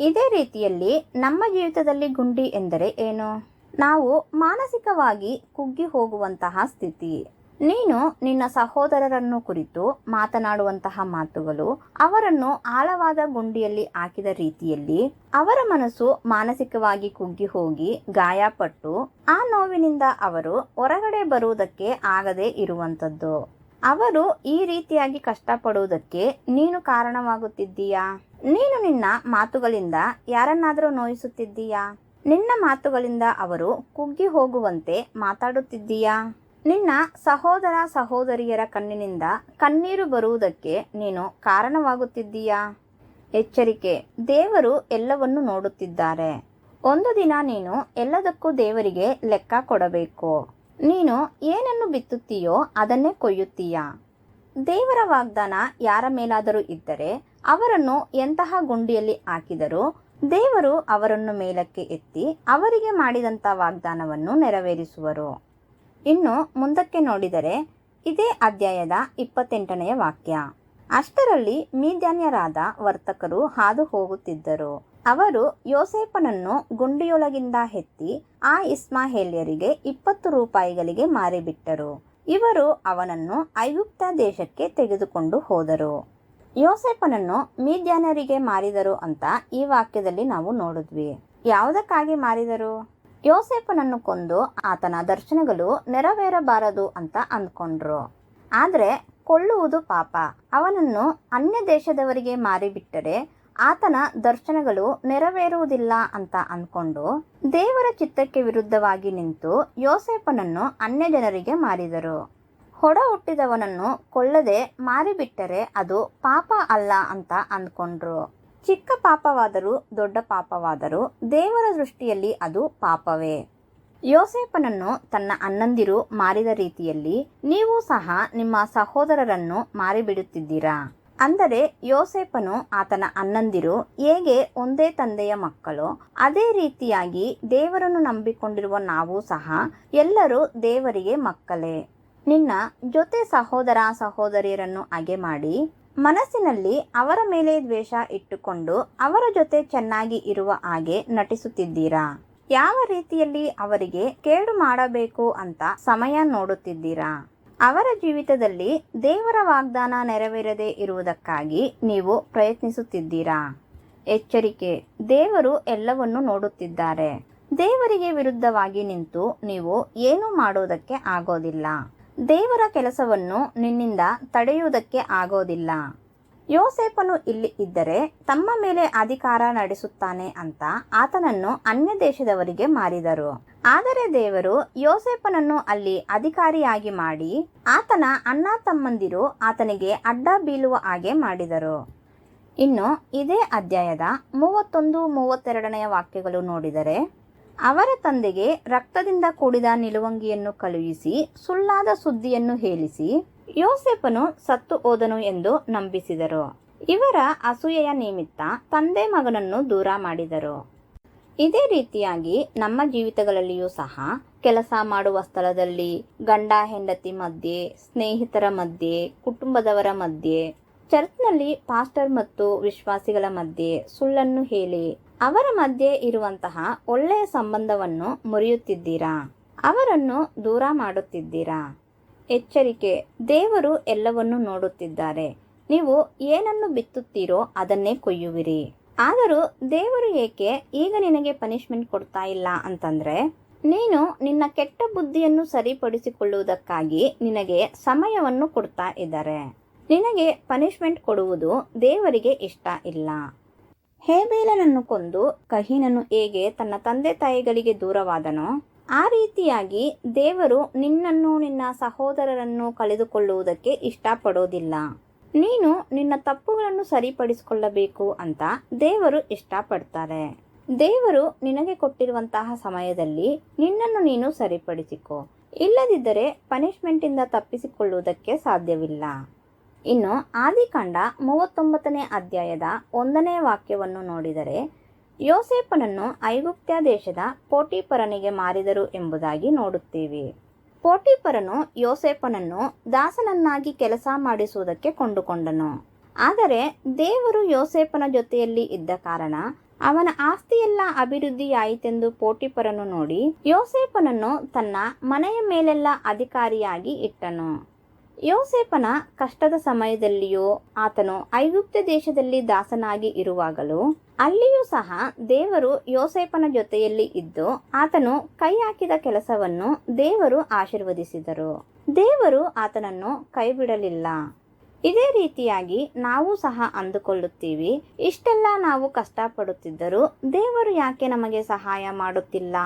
ಇದೇ ರೀತಿಯಲ್ಲಿ ನಮ್ಮ ಜೀವಿತದಲ್ಲಿ ಗುಂಡಿ ಎಂದರೆ ಏನು? ನಾವು ಮಾನಸಿಕವಾಗಿ ಕುಗ್ಗಿ ಹೋಗುವಂತಹ ಸ್ಥಿತಿ. ನೀನು ನಿನ್ನ ಸಹೋದರರನ್ನು ಕುರಿತು ಮಾತನಾಡುವಂತಹ ಮಾತುಗಳು ಅವರನ್ನು ಆಳವಾದ ಗುಂಡಿಯಲ್ಲಿ ಹಾಕಿದ ರೀತಿಯಲ್ಲಿ ಅವರ ಮನಸ್ಸು ಮಾನಸಿಕವಾಗಿ ಕುಗ್ಗಿ ಹೋಗಿ ಗಾಯಪಟ್ಟು ಆ ನೋವಿನಿಂದ ಅವರು ಹೊರಗಡೆ ಬರುವುದಕ್ಕೆ ಆಗದೆ ಇರುವಂಥದ್ದು. ಅವರು ಈ ರೀತಿಯಾಗಿ ಕಷ್ಟಪಡುವುದಕ್ಕೆ ನೀನು ಕಾರಣವಾಗುತ್ತಿದ್ದೀಯಾ? ನೀನು ನಿನ್ನ ಮಾತುಗಳಿಂದ ಯಾರನ್ನಾದರೂ ನೋಯಿಸುತ್ತಿದ್ದೀಯಾ? ನಿನ್ನ ಮಾತುಗಳಿಂದ ಅವರು ಕುಗ್ಗಿ ಹೋಗುವಂತೆ ಮಾತಾಡುತ್ತಿದ್ದೀಯಾ? ನಿನ್ನ ಸಹೋದರ ಸಹೋದರಿಯರ ಕಣ್ಣಿನಿಂದ ಕಣ್ಣೀರು ಬರುವುದಕ್ಕೆ ನೀನು ಕಾರಣವಾಗುತ್ತಿದ್ದೀಯಾ? ಎಚ್ಚರಿಕೆ. ದೇವರು ಎಲ್ಲವನ್ನು ನೋಡುತ್ತಿದ್ದಾರೆ. ಒಂದು ದಿನ ನೀನು ಎಲ್ಲದಕ್ಕೂ ದೇವರಿಗೆ ಲೆಕ್ಕ ಕೊಡಬೇಕು. ನೀನು ಏನನ್ನು ಬಿತ್ತುತ್ತೀಯೋ ಅದನ್ನೇ ಕೊಯ್ಯುತ್ತೀಯಾ? ದೇವರ ವಾಗ್ದಾನ ಯಾರ ಮೇಲಾದರೂ ಇದ್ದರೆ ಅವರನ್ನು ಎಂತಹ ಗುಂಡಿಯಲ್ಲಿ ಹಾಕಿದರೂ ದೇವರು ಅವರನ್ನು ಮೇಲಕ್ಕೆ ಎತ್ತಿ ಅವರಿಗೆ ಮಾಡಿದಂಥ ವಾಗ್ದಾನವನ್ನು ನೆರವೇರಿಸುವರು. ಇನ್ನು ಮುಂದಕ್ಕೆ ನೋಡಿದರೆ ಇದೇ ಅಧ್ಯಾಯದ ಇಪ್ಪತ್ತೆಂಟನೆಯ ವಾಕ್ಯ. ಅಷ್ಟರಲ್ಲಿ ಮೀದ್ಯಾನ್ಯರಾದ ವರ್ತಕರು ಹಾದು ಹೋಗುತ್ತಿದ್ದರು. ಅವರು ಯೋಸೇಪನನ್ನು ಗುಂಡಿಯೊಳಗಿಂದ ಎತ್ತಿ ಆ ಇಸ್ಮಾಹೇಲ್ಯರಿಗೆ ಇಪ್ಪತ್ತು ರೂಪಾಯಿಗಳಿಗೆ ಮಾರಿಬಿಟ್ಟರು. ಇವರು ಅವನನ್ನು ಐಗುಪ್ತ ದೇಶಕ್ಕೆ ತೆಗೆದುಕೊಂಡು ಹೋದರು. ಯೋಸೇಪನನ್ನು ಮೀದ್ಯಾನರಿಗೆ ಮಾರಿದರು ಅಂತ ಈ ವಾಕ್ಯದಲ್ಲಿ ನಾವು ನೋಡಿದ್ವಿ. ಯಾವುದಕ್ಕಾಗಿ ಮಾರಿದರು? ಯೋಸೇಪನನ್ನು ಕೊಂದು ಆತನ ದರ್ಶನಗಳು ನೆರವೇರಬಾರದು ಅಂತ ಅಂದ್ಕೊಂಡ್ರು. ಆದರೆ ಕೊಳ್ಳುವುದು ಪಾಪ. ಅವನನ್ನು ಅನ್ಯ ದೇಶದವರಿಗೆ ಮಾರಿಬಿಟ್ಟರೆ ಆತನ ದರ್ಶನಗಳು ನೆರವೇರುವುದಿಲ್ಲ ಅಂತ ಅಂದ್ಕೊಂಡು ದೇವರ ಚಿತ್ತಕ್ಕೆ ವಿರುದ್ಧವಾಗಿ ನಿಂತು ಯೋಸೇಪನನ್ನು ಅನ್ಯ ಜನರಿಗೆ ಮಾರಿದರು. ಹೊಡ ಹುಟ್ಟಿದವನನ್ನು ಕೊಳ್ಳದೆ ಮಾರಿಬಿಟ್ಟರೆ ಅದು ಪಾಪ ಅಲ್ಲ ಅಂತ ಅಂದ್ಕೊಂಡ್ರು. ಚಿಕ್ಕ ಪಾಪವಾದರೂ ದೊಡ್ಡ ಪಾಪವಾದರೂ ದೇವರ ದೃಷ್ಟಿಯಲ್ಲಿ ಅದು ಪಾಪವೇ. ಯೋಸೇಪನನ್ನು ತನ್ನ ಅಣ್ಣಂದಿರು ಮಾರಿದ ರೀತಿಯಲ್ಲಿ ನೀವು ಸಹ ನಿಮ್ಮ ಸಹೋದರರನ್ನು ಮಾರಿಬಿಡುತ್ತಿದ್ದೀರಾ? ಅಂದರೆ ಯೋಸೇಪನು ಆತನ ಅಣ್ಣಂದಿರು ಹೇಗೆ ಒಂದೇ ತಂದೆಯ ಮಕ್ಕಳು ಅದೇ ರೀತಿಯಾಗಿ ದೇವರನ್ನು ನಂಬಿಕೊಂಡಿರುವ ನಾವು ಸಹ ಎಲ್ಲರೂ ದೇವರಿಗೆ ಮಕ್ಕಳೇ. ನಿನ್ನ ಜೊತೆ ಸಹೋದರ ಸಹೋದರಿಯರನ್ನು ಹಾಗೆ ಮಾಡಿ ಮನಸ್ಸಿನಲ್ಲಿ ಅವರ ಮೇಲೆ ದ್ವೇಷ ಇಟ್ಟುಕೊಂಡು ಅವರ ಜೊತೆ ಚೆನ್ನಾಗಿ ಇರುವ ಹಾಗೆ ನಟಿಸುತ್ತಿದ್ದೀರಾ? ಯಾವ ರೀತಿಯಲ್ಲಿ ಅವರಿಗೆ ಕೇಡು ಮಾಡಬೇಕು ಅಂತ ಸಮಯ ನೋಡುತ್ತಿದ್ದೀರಾ? ಅವರ ಜೀವಿತದಲ್ಲಿ ದೇವರ ವಾಗ್ದಾನ ನೆರವೇರದೇ ಇರುವುದಕ್ಕಾಗಿ ನೀವು ಪ್ರಯತ್ನಿಸುತ್ತಿದ್ದೀರಾ? ಎಚ್ಚರಿಕೆ, ದೇವರು ಎಲ್ಲವನ್ನು ನೋಡುತ್ತಿದ್ದಾರೆ. ದೇವರಿಗೆ ವಿರುದ್ಧವಾಗಿ ನಿಂತು ನೀವು ಏನೂ ಮಾಡುವುದಕ್ಕೆ ಆಗೋದಿಲ್ಲ. ದೇವರ ಕೆಲಸವನ್ನು ನಿನ್ನಿಂದ ತಡೆಯುವುದಕ್ಕೆ ಆಗೋದಿಲ್ಲ. ಯೋಸೇಪನು ಇಲ್ಲಿ ಇದ್ದರೆ ತಮ್ಮ ಮೇಲೆ ಅಧಿಕಾರ ನಡೆಸುತ್ತಾನೆ ಅಂತ ಆತನನ್ನು ಅನ್ಯ ದೇಶದವರಿಗೆ ಮಾರಿದರು. ಆದರೆ ದೇವರು ಯೋಸೇಪನನ್ನು ಅಲ್ಲಿ ಅಧಿಕಾರಿಯಾಗಿ ಮಾಡಿ ಆತನ ಅಣ್ಣ ತಮ್ಮಂದಿರು ಆತನಿಗೆ ಅಡ್ಡ ಬೀಳುವ ಹಾಗೆ ಮಾಡಿದರು. ಇನ್ನು ಇದೇ ಅಧ್ಯಾಯದ ಮೂವತ್ತೊಂದು ಮೂವತ್ತೆರಡನೆಯ ವಾಕ್ಯಗಳು ನೋಡಿದರೆ ಅವರ ತಂದೆಗೆ ರಕ್ತದಿಂದ ಕೂಡಿದ ನಿಲುವಂಗಿಯನ್ನು ಕಳುಹಿಸಿ ಸುಳ್ಳಾದ ಸುದ್ದಿಯನ್ನು ಹೇಳಿಸಿ ಯೋಸೆಫನು ಸತ್ತು ಹೋದನು ಎಂದು ನಂಬಿಸಿದರು. ಇವರ ಅಸೂಯೆಯ ನಿಮಿತ್ತ ತಂದೆ ಮಗನನ್ನು ದೂರ ಮಾಡಿದರು. ಇದೇ ರೀತಿಯಾಗಿ ನಮ್ಮ ಜೀವಿತಗಳಲ್ಲಿಯೂ ಸಹ ಕೆಲಸ ಮಾಡುವ ಸ್ಥಳದಲ್ಲಿ ಗಂಡ, ಹೆಂಡತಿ ಮಧ್ಯೆ, ಸ್ನೇಹಿತರ ಮಧ್ಯೆ, ಕುಟುಂಬದವರ ಮಧ್ಯೆ, ಚರ್ಚ್ನಲ್ಲಿ ಪಾಸ್ಟರ್ ಮತ್ತು ವಿಶ್ವಾಸಿಗಳ ಮಧ್ಯೆ ಸುಳ್ಳನ್ನು ಹೇಳಿ ಅವರ ಮಧ್ಯೆ ಇರುವಂತಹ ಒಳ್ಳೆಯ ಸಂಬಂಧವನ್ನು ಮುರಿಯುತ್ತಿದ್ದೀರಾ? ಅವರನ್ನು ದೂರ ಮಾಡುತ್ತಿದ್ದೀರಾ? ಎಚ್ಚರಿಕೆ, ದೇವರು ಎಲ್ಲವನ್ನು ನೋಡುತ್ತಿದ್ದಾರೆ. ನೀವು ಏನನ್ನು ಬಿತ್ತುತ್ತೀರೋ ಅದನ್ನೇ ಕೊಯ್ಯುವಿರಿ. ಆದರೂ ದೇವರು ಏಕೆ ಈಗ ನಿನಗೆ ಪನಿಷ್ಮೆಂಟ್ ಕೊಡ್ತಾ ಇಲ್ಲ ಅಂತಂದ್ರೆ, ನೀನು ನಿನ್ನ ಕೆಟ್ಟ ಬುದ್ಧಿಯನ್ನು ಸರಿಪಡಿಸಿಕೊಳ್ಳುವುದಕ್ಕಾಗಿ ನಿನಗೆ ಸಮಯವನ್ನು ಕೊಡ್ತಾ ಇದ್ದಾರೆ. ನಿನಗೆ ಪನಿಷ್ಮೆಂಟ್ ಕೊಡುವುದು ದೇವರಿಗೆ ಇಷ್ಟ ಇಲ್ಲ. ಹೇಬೇಲನನ್ನು ಕೊಂದು ಕಹೀನನು ಹೇಗೆ ತನ್ನ ತಂದೆ ತಾಯಿಗಳಿಗೆ ದೂರವಾದನೋ, ಆ ರೀತಿಯಾಗಿ ದೇವರು ನಿನ್ನನ್ನು ನಿನ್ನ ಸಹೋದರರನ್ನು ಕಳೆದುಕೊಳ್ಳುವುದಕ್ಕೆ ಇಷ್ಟಪಡೋದಿಲ್ಲ. ನೀನು ನಿನ್ನ ತಪ್ಪುಗಳನ್ನು ಸರಿಪಡಿಸಿಕೊಳ್ಳಬೇಕು ಅಂತ ದೇವರು ಇಷ್ಟಪಡ್ತಾರೆ. ದೇವರು ನಿನಗೆ ಕೊಟ್ಟಿರುವಂತಹ ಸಮಯದಲ್ಲಿ ನಿನ್ನನ್ನು ನೀನು ಸರಿಪಡಿಸಿಕೊ. ಇಲ್ಲದಿದ್ದರೆ ಪನಿಷ್ಮೆಂಟಿಂದ ತಪ್ಪಿಸಿಕೊಳ್ಳುವುದಕ್ಕೆ ಸಾಧ್ಯವಿಲ್ಲ. ಇನ್ನು ಆದಿಕಾಂಡ ಮೂವತ್ತೊಂಬತ್ತನೇ ಅಧ್ಯಾಯದ ಒಂದನೇ ವಾಕ್ಯವನ್ನು ನೋಡಿದರೆ ಯೋಸೇಪನನ್ನು ಐಗುಪ್ತ್ಯ ದೇಶದ ಪೋಟಿಪರನಿಗೆ ಮಾರಿದರು ಎಂಬುದಾಗಿ ನೋಡುತ್ತೇವೆ. ಪೋಟಿಪರನು ಯೋಸೇಪನನ್ನು ದಾಸನನ್ನಾಗಿ ಕೆಲಸ ಮಾಡಿಸುವುದಕ್ಕೆ ಕೊಂಡುಕೊಂಡನು. ಆದರೆ ದೇವರು ಯೋಸೇಪನ ಜೊತೆಯಲ್ಲಿ ಇದ್ದ ಕಾರಣ ಅವನ ಆಸ್ತಿಯೆಲ್ಲ ಅಭಿವೃದ್ಧಿಯಾಯಿತೆಂದು ಪೋಟಿಪರನು ನೋಡಿ ಯೋಸೇಪನನ್ನು ತನ್ನ ಮನೆಯ ಮೇಲೆಲ್ಲ ಅಧಿಕಾರಿಯಾಗಿ ಇಟ್ಟನು. ಯೋಸೇಪನ ಕಷ್ಟದ ಸಮಯದಲ್ಲಿಯೂ ಆತನು ಐಗುಪ್ತ ದೇಶದಲ್ಲಿ ದಾಸನಾಗಿ ಇರುವಾಗಲೂ ಅಲ್ಲಿಯೂ ಸಹ ದೇವರು ಯೋಸೇಪನ ಜೊತೆಯಲ್ಲಿ ಇದ್ದು ಆತನು ಕೈ ಹಾಕಿದ ಕೆಲಸವನ್ನು ದೇವರು ಆಶೀರ್ವದಿಸಿದರು. ದೇವರು ಆತನನ್ನು ಕೈಬಿಡಲಿಲ್ಲ. ಇದೇ ರೀತಿಯಾಗಿ ನಾವು ಸಹ ಅಂದುಕೊಳ್ಳುತ್ತೀವಿ. ಇಷ್ಟೆಲ್ಲ ನಾವು ಕಷ್ಟಪಡುತ್ತಿದ್ದರೂ ದೇವರು ಯಾಕೆ ನಮಗೆ ಸಹಾಯ ಮಾಡುತ್ತಿಲ್ಲ?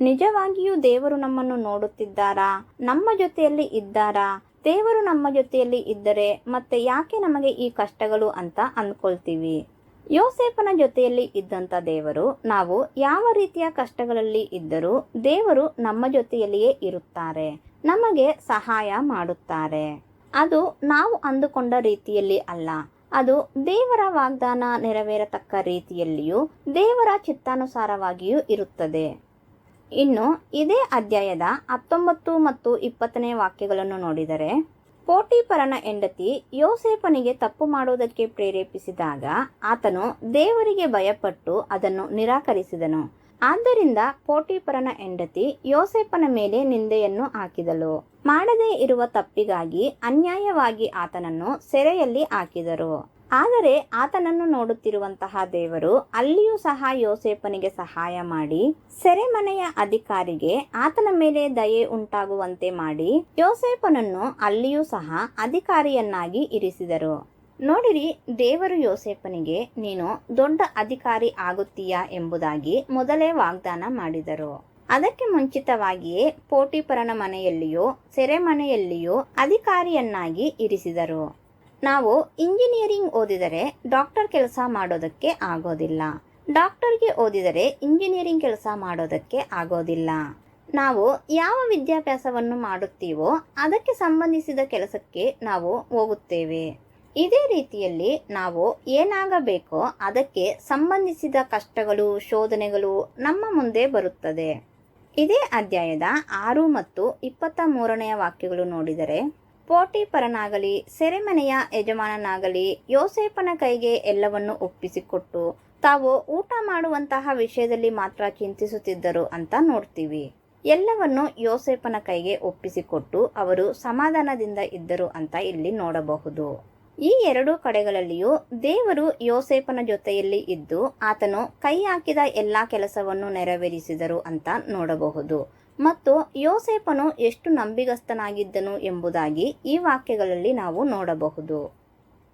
ನಿಜವಾಗಿಯೂ ದೇವರು ನಮ್ಮನ್ನು ನೋಡುತ್ತಿದ್ದಾರಾ? ನಮ್ಮ ಜೊತೆಯಲ್ಲಿ ಇದ್ದಾರಾ? ದೇವರು ನಮ್ಮ ಜೊತೆಯಲ್ಲಿ ಇದ್ದರೆ ಮತ್ತೆ ಯಾಕೆ ನಮಗೆ ಈ ಕಷ್ಟಗಳು ಅಂತ ಅಂದ್ಕೊಳ್ತೀವಿ? ಯೋಸೇಫನ ಜೊತೆಯಲ್ಲಿ ಇದ್ದಂಥ ದೇವರು, ನಾವು ಯಾವ ರೀತಿಯ ಕಷ್ಟಗಳಲ್ಲಿ ಇದ್ದರೂ ದೇವರು ನಮ್ಮ ಜೊತೆಯಲ್ಲಿಯೇ ಇರುತ್ತಾರೆ, ನಮಗೆ ಸಹಾಯ ಮಾಡುತ್ತಾರೆ. ಅದು ನಾವು ಅಂದುಕೊಂಡ ರೀತಿಯಲ್ಲಿ ಅಲ್ಲ, ಅದು ದೇವರ ವಾಗ್ದಾನ ನೆರವೇರತಕ್ಕ ರೀತಿಯಲ್ಲಿಯೂ ದೇವರ ಚಿತ್ತಾನುಸಾರವಾಗಿಯೂ ಇರುತ್ತದೆ. ಇನ್ನು ಇದೇ ಅಧ್ಯಾಯದ ಹತ್ತೊಂಬತ್ತು ಮತ್ತು ಇಪ್ಪತ್ತನೇ ವಾಕ್ಯಗಳನ್ನು ನೋಡಿದರೆ ಪೋಟಿಪರನ ಹೆಂಡತಿ ಯೋಸೇಪನಿಗೆ ತಪ್ಪು ಮಾಡುವುದಕ್ಕೆ ಪ್ರೇರೇಪಿಸಿದಾಗ ಆತನು ದೇವರಿಗೆ ಭಯಪಟ್ಟು ಅದನ್ನು ನಿರಾಕರಿಸಿದನು. ಆದ್ದರಿಂದ ಪೋಟಿಪರನ ಹೆಂಡತಿ ಯೋಸೇಪನ ಮೇಲೆ ನಿಂದೆಯನ್ನು ಹಾಕಿದಳು. ಮಾಡದೇ ಇರುವ ತಪ್ಪಿಗಾಗಿ ಅನ್ಯಾಯವಾಗಿ ಆತನನ್ನು ಸೆರೆಯಲ್ಲಿ ಹಾಕಿದರು. ಆದರೆ ಆತನನ್ನು ನೋಡುತ್ತಿರುವಂತಹ ದೇವರು ಅಲ್ಲಿಯೂ ಸಹ ಯೋಸೇಪನಿಗೆ ಸಹಾಯ ಮಾಡಿ ಸೆರೆಮನೆಯ ಅಧಿಕಾರಿಗೆ ಆತನ ಮೇಲೆ ದಯೆ ಉಂಟಾಗುವಂತೆ ಮಾಡಿ ಯೋಸೇಪನನ್ನು ಅಲ್ಲಿಯೂ ಸಹ ಅಧಿಕಾರಿಯನ್ನಾಗಿ ಇರಿಸಿದರು. ನೋಡಿರಿ, ದೇವರು ಯೋಸೇಪನಿಗೆ ನೀನು ದೊಡ್ಡ ಅಧಿಕಾರಿ ಆಗುತ್ತೀಯಾ ಎಂಬುದಾಗಿ ಮೊದಲೇ ವಾಗ್ದಾನ ಮಾಡಿದರು. ಅದಕ್ಕೆ ಮುಂಚಿತವಾಗಿಯೇ ಪೋಟಿಪರನ ಮನೆಯಲ್ಲಿಯೋ, ಸೆರೆಮನೆಯಲ್ಲಿಯೋ ಅಧಿಕಾರಿಯನ್ನಾಗಿ ಇರಿಸಿದರು. ನಾವು ಇಂಜಿನಿಯರಿಂಗ್ ಓದಿದರೆ ಡಾಕ್ಟರ್ ಕೆಲಸ ಮಾಡೋದಕ್ಕೆ ಆಗೋದಿಲ್ಲ. ಡಾಕ್ಟರ್ಗೆ ಓದಿದರೆ ಇಂಜಿನಿಯರಿಂಗ್ ಕೆಲಸ ಮಾಡೋದಕ್ಕೆ ಆಗೋದಿಲ್ಲ. ನಾವು ಯಾವ ವಿದ್ಯಾಭ್ಯಾಸವನ್ನು ಮಾಡುತ್ತೀವೋ ಅದಕ್ಕೆ ಸಂಬಂಧಿಸಿದ ಕೆಲಸಕ್ಕೆ ನಾವು ಹೋಗುತ್ತೇವೆ. ಇದೇ ರೀತಿಯಲ್ಲಿ ನಾವು ಏನಾಗಬೇಕೋ ಅದಕ್ಕೆ ಸಂಬಂಧಿಸಿದ ಕಷ್ಟಗಳು, ಶೋಧನೆಗಳು ನಮ್ಮ ಮುಂದೆ ಬರುತ್ತದೆ. ಇದೇ ಅಧ್ಯಾಯದ ಆರು ಮತ್ತು ಇಪ್ಪತ್ತ ಮೂರನೆಯ ವಾಕ್ಯಗಳು ನೋಡಿದರೆ ಪೋಟಿಪರನಾಗಲಿ ಸೆರೆಮನೆಯ ಯಜಮಾನನಾಗಲಿ ಯೋಸೇಪನ ಕೈಗೆ ಎಲ್ಲವನ್ನು ಒಪ್ಪಿಸಿಕೊಟ್ಟು ತಾವು ಊಟ ಮಾಡುವಂತಹ ವಿಷಯದಲ್ಲಿ ಮಾತ್ರ ಚಿಂತಿಸುತ್ತಿದ್ದರು ಅಂತ ನೋಡ್ತೀವಿ. ಎಲ್ಲವನ್ನು ಯೋಸೇಪನ ಕೈಗೆ ಒಪ್ಪಿಸಿಕೊಟ್ಟು ಅವರು ಸಮಾಧಾನದಿಂದ ಇದ್ದರು ಅಂತ ಇಲ್ಲಿ ನೋಡಬಹುದು. ಈ ಎರಡು ಕಡೆಗಳಲ್ಲಿಯೂ ದೇವರು ಯೋಸೇಪನ ಜೊತೆಯಲ್ಲಿ ಇದ್ದು, ಆತನು ಕೈ ಹಾಕಿದ ಎಲ್ಲ ಕೆಲಸವನ್ನು ನೆರವೇರಿಸಿದರು ಅಂತ ನೋಡಬಹುದು. ಮತ್ತು ಯೋಸೇಪನು ಎಷ್ಟು ನಂಬಿಗಸ್ತನಾಗಿದ್ದನು ಎಂಬುದಾಗಿ ಈ ವಾಕ್ಯಗಳಲ್ಲಿ ನಾವು ನೋಡಬಹುದು.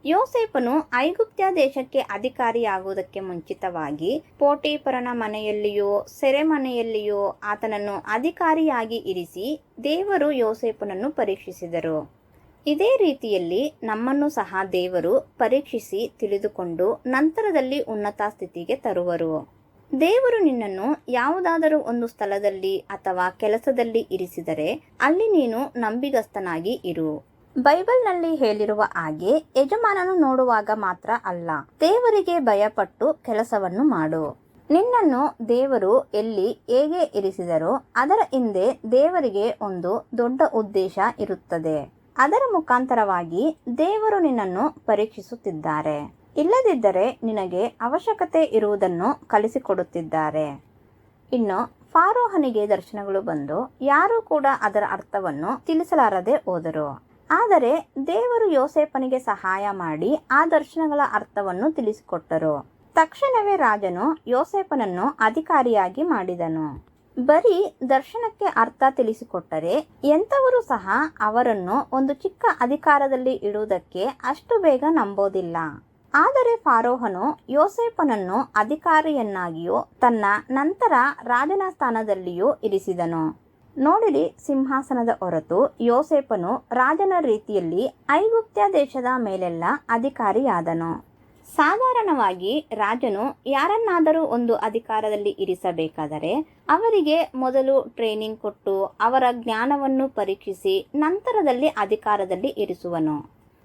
ಯೋಸೇಪನು ಐಗುಪ್ತ್ಯ ದೇಶಕ್ಕೆ ಅಧಿಕಾರಿಯಾಗುವುದಕ್ಕೆ ಮುಂಚಿತವಾಗಿ ಪೋಟೀಪರನ ಮನೆಯಲ್ಲಿಯೋ, ಸೆರೆಮನೆಯಲ್ಲಿಯೋ ಆತನನ್ನು ಅಧಿಕಾರಿಯಾಗಿ ಇರಿಸಿ ದೇವರು ಯೋಸೇಪನನ್ನು ಪರೀಕ್ಷಿಸಿದರು. ಇದೇ ರೀತಿಯಲ್ಲಿ ನಮ್ಮನ್ನು ಸಹ ದೇವರು ಪರೀಕ್ಷಿಸಿ ತಿಳಿದುಕೊಂಡು ನಂತರದಲ್ಲಿ ಉನ್ನತ ಸ್ಥಿತಿಗೆ ತರುವರು. ದೇವರು ನಿನ್ನನ್ನು ಯಾವುದಾದರೂ ಒಂದು ಸ್ಥಳದಲ್ಲಿ ಅಥವಾ ಕೆಲಸದಲ್ಲಿ ಇರಿಸಿದರೆ ಅಲ್ಲಿ ನೀನು ನಂಬಿಗಸ್ತನಾಗಿ ಇರು. ಬೈಬಲ್ನಲ್ಲಿ ಹೇಳಿರುವ ಹಾಗೆ ಯಜಮಾನನು ನೋಡುವಾಗ ಮಾತ್ರ ಅಲ್ಲ, ದೇವರಿಗೆ ಭಯಪಟ್ಟು ಕೆಲಸವನ್ನು ಮಾಡು. ನಿನ್ನನ್ನು ದೇವರು ಎಲ್ಲಿ ಹೇಗೆ ಇರಿಸಿದರೋ ಅದರ ಹಿಂದೆ ದೇವರಿಗೆ ಒಂದು ದೊಡ್ಡ ಉದ್ದೇಶ ಇರುತ್ತದೆ. ಅದರ ಮುಖಾಂತರವಾಗಿ ದೇವರು ನಿನ್ನನ್ನು ಪರೀಕ್ಷಿಸುತ್ತಿದ್ದಾರೆ. ಇಲ್ಲದಿದ್ದರೆ ನಿನಗೆ ಅವಶ್ಯಕತೆ ಇರುವುದನ್ನು ಕಲಿಸಿಕೊಡುತ್ತಿದ್ದಾರೆ. ಇನ್ನು ಫಾರೋಹನಿಗೆ ದರ್ಶನಗಳು ಬಂದು ಯಾರೂ ಕೂಡ ಅದರ ಅರ್ಥವನ್ನು ತಿಳಿಸಲಾರದೆ ಹೋದರು. ಆದರೆ ದೇವರು ಯೋಸೇಪನಿಗೆ ಸಹಾಯ ಮಾಡಿ ಆ ದರ್ಶನಗಳ ಅರ್ಥವನ್ನು ತಿಳಿಸಿಕೊಟ್ಟರು. ತಕ್ಷಣವೇ ರಾಜನು ಯೋಸೇಪನನ್ನು ಅಧಿಕಾರಿಯಾಗಿ ಮಾಡಿದನು. ಬರೀ ದರ್ಶನಕ್ಕೆ ಅರ್ಥ ತಿಳಿಸಿಕೊಟ್ಟರೆ ಎಂಥವರು ಸಹ ಅವರನ್ನು ಒಂದು ಚಿಕ್ಕ ಅಧಿಕಾರದಲ್ಲಿ ಇಡುವುದಕ್ಕೆ ಅಷ್ಟು ಬೇಗ ನಂಬೋದಿಲ್ಲ. ಆದರೆ ಫಾರೋಹನು ಯೋಸೇಫನನ್ನು ಅಧಿಕಾರಿಯನ್ನಾಗಿಯೂ ತನ್ನ ನಂತರ ರಾಜನ ಸ್ಥಾನದಲ್ಲಿಯೂ ಇರಿಸಿದನು. ನೋಡಿರಿ, ಸಿಂಹಾಸನದ ಹೊರತು ಯೋಸೇಫನು ರಾಜನ ರೀತಿಯಲ್ಲಿ ಐಗುಪ್ತ್ಯ ದೇಶದ ಮೇಲೆಲ್ಲ ಅಧಿಕಾರಿಯಾದನು. ಸಾಧಾರಣವಾಗಿ ರಾಜನು ಯಾರನ್ನಾದರೂ ಒಂದು ಅಧಿಕಾರದಲ್ಲಿ ಇರಿಸಬೇಕಾದರೆ ಅವರಿಗೆ ಮೊದಲು ಟ್ರೈನಿಂಗ್ ಕೊಟ್ಟು ಅವರ ಜ್ಞಾನವನ್ನು ಪರೀಕ್ಷಿಸಿ ನಂತರದಲ್ಲಿ ಅಧಿಕಾರದಲ್ಲಿ ಇರಿಸುವನು.